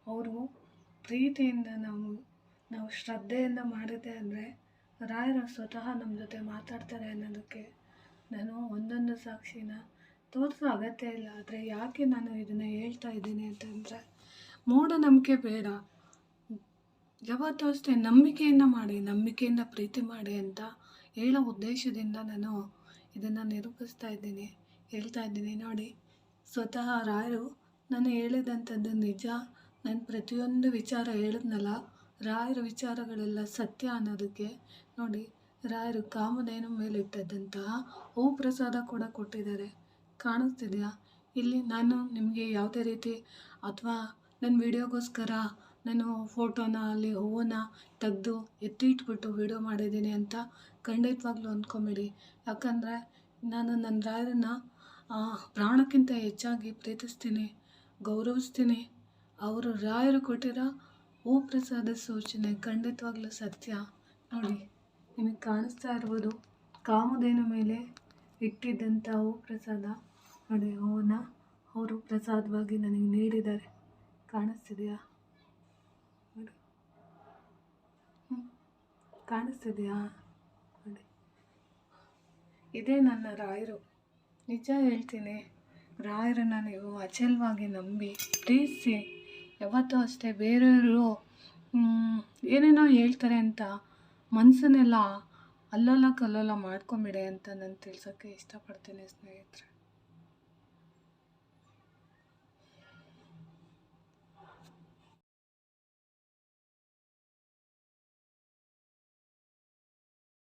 ಅವರು ಪ್ರೀತಿಯಿಂದ ನಾವು ನಾವು ಶ್ರದ್ಧೆಯಿಂದ ಮಾಡಿದೆ ಅಂದರೆ ರಾಯರು ಸ್ವತಃ ನಮ್ಮ ಜೊತೆ ಮಾತಾಡ್ತಾರೆ ಅನ್ನೋದಕ್ಕೆ ನಾನು ಒಂದೊಂದು ಸಾಕ್ಷಿನ ತೋರಿಸೋ ಅಗತ್ಯ ಇಲ್ಲ. ಆದರೆ ಯಾಕೆ ನಾನು ಇದನ್ನು ಹೇಳ್ತಾ ಇದ್ದೀನಿ ಅಂತಂದರೆ ಮೂಢನಂಬಿಕೆ ಬೇಡ. ಯಾವತ್ತೂ ಅಷ್ಟೇ ನಂಬಿಕೆಯನ್ನು ಮಾಡಿ, ನಂಬಿಕೆಯಿಂದ ಪ್ರೀತಿ ಮಾಡಿ ಅಂತ ಹೇಳೋ ಉದ್ದೇಶದಿಂದ ನಾನು ಇದನ್ನು ನಿರೂಪಿಸ್ತಾ ಇದ್ದೀನಿ, ಹೇಳ್ತಾ ಇದ್ದೀನಿ. ನೋಡಿ ಸ್ವತಃ ರಾಯರು, ನಾನು ಹೇಳಿದಂಥದ್ದು ನಿಜ. ನಾನು ಪ್ರತಿಯೊಂದು ವಿಚಾರ ಹೇಳಿದ್ನಲ್ಲ. ರಾಯರ ವಿಚಾರಗಳೆಲ್ಲ ಸತ್ಯ ಅನ್ನೋದಕ್ಕೆ. ನೋಡಿ, ರಾಯರು ಕಾಮಧೇನು ಮೇಲೆ ಇಟ್ಟದ್ದಂತಹ ಹೂ ಪ್ರಸಾದ ಕೂಡ ಕೊಟ್ಟಿದ್ದಾರೆ. ಕಾಣಿಸ್ತಿದೆಯಾ? ಇಲ್ಲಿ ನಾನು ನಿಮಗೆ ಯಾವುದೇ ರೀತಿ ಅಥವಾ ನನ್ನ ವಿಡಿಯೋಗೋಸ್ಕರ ನಾನು ಫೋಟೋನ, ಅಲ್ಲಿ ಹೂವನ್ನ ತೆಗೆದು ಎತ್ತಿಟ್ಬಿಟ್ಟು ವಿಡಿಯೋ ಮಾಡಿದ್ದೀನಿ ಅಂತ ಖಂಡಿತವಾಗ್ಲೂ ಅಂದ್ಕೊಂಬೇಡಿ. ಯಾಕಂದರೆ ನಾನು ನನ್ನ ರಾಯರನ್ನ ಪ್ರಾಣಕ್ಕಿಂತ ಹೆಚ್ಚಾಗಿ ಪ್ರೀತಿಸ್ತೀನಿ, ಗೌರವಿಸ್ತೀನಿ. ಅವರು ರಾಯರು ಕೊಟ್ಟಿರೋ ಓ ಪ್ರಸಾದ ಸೂಚನೆ ಖಂಡಿತವಾಗ್ಲೂ ಸತ್ಯ. ನೋಡಿ, ನಿಮಗೆ ಕಾಣಿಸ್ತಾ ಇರ್ಬೋದು ಕಾಮಧೇನು ಮೇಲೆ ಇಟ್ಟಿದ್ದಂಥ ಹೂ ಪ್ರಸಾದ ನೋಡಿ, ಹೂವನ್ನ ಅವರು ಪ್ರಸಾದವಾಗಿ ನನಗೆ ನೀಡಿದ್ದಾರೆ. ಕಾಣಿಸ್ತಿದೆಯಾ? ನೋಡಿ. ಕಾಣಿಸ್ತಿದೆಯಾ? ನೋಡಿ. ಇದೇ ನನ್ನ ರಾಯರು. ನಿಜ ಹೇಳ್ತೀನಿ. ರಾಯರನ್ನು ನೀವು ಅಚಲವಾಗಿ ನಂಬಿ ಪ್ರೀತಿಸಿ ಯಾವತ್ತೂ ಅಷ್ಟೇ ಬೇರೆಯವರು ಏನೇನೋ ಹೇಳ್ತಾರೆ ಅಂತ ಮನಸ್ಸನ್ನೆಲ್ಲ ಅಲ್ಲೋಲ ಕಲ್ಲೋಲ ಮಾಡ್ಕೊಂಬಿಡಿ ಅಂತ ನಾನು ತಿಳ್ಸೋಕ್ಕೆ ಇಷ್ಟಪಡ್ತೀನಿ ಸ್ನೇಹಿತರೆ.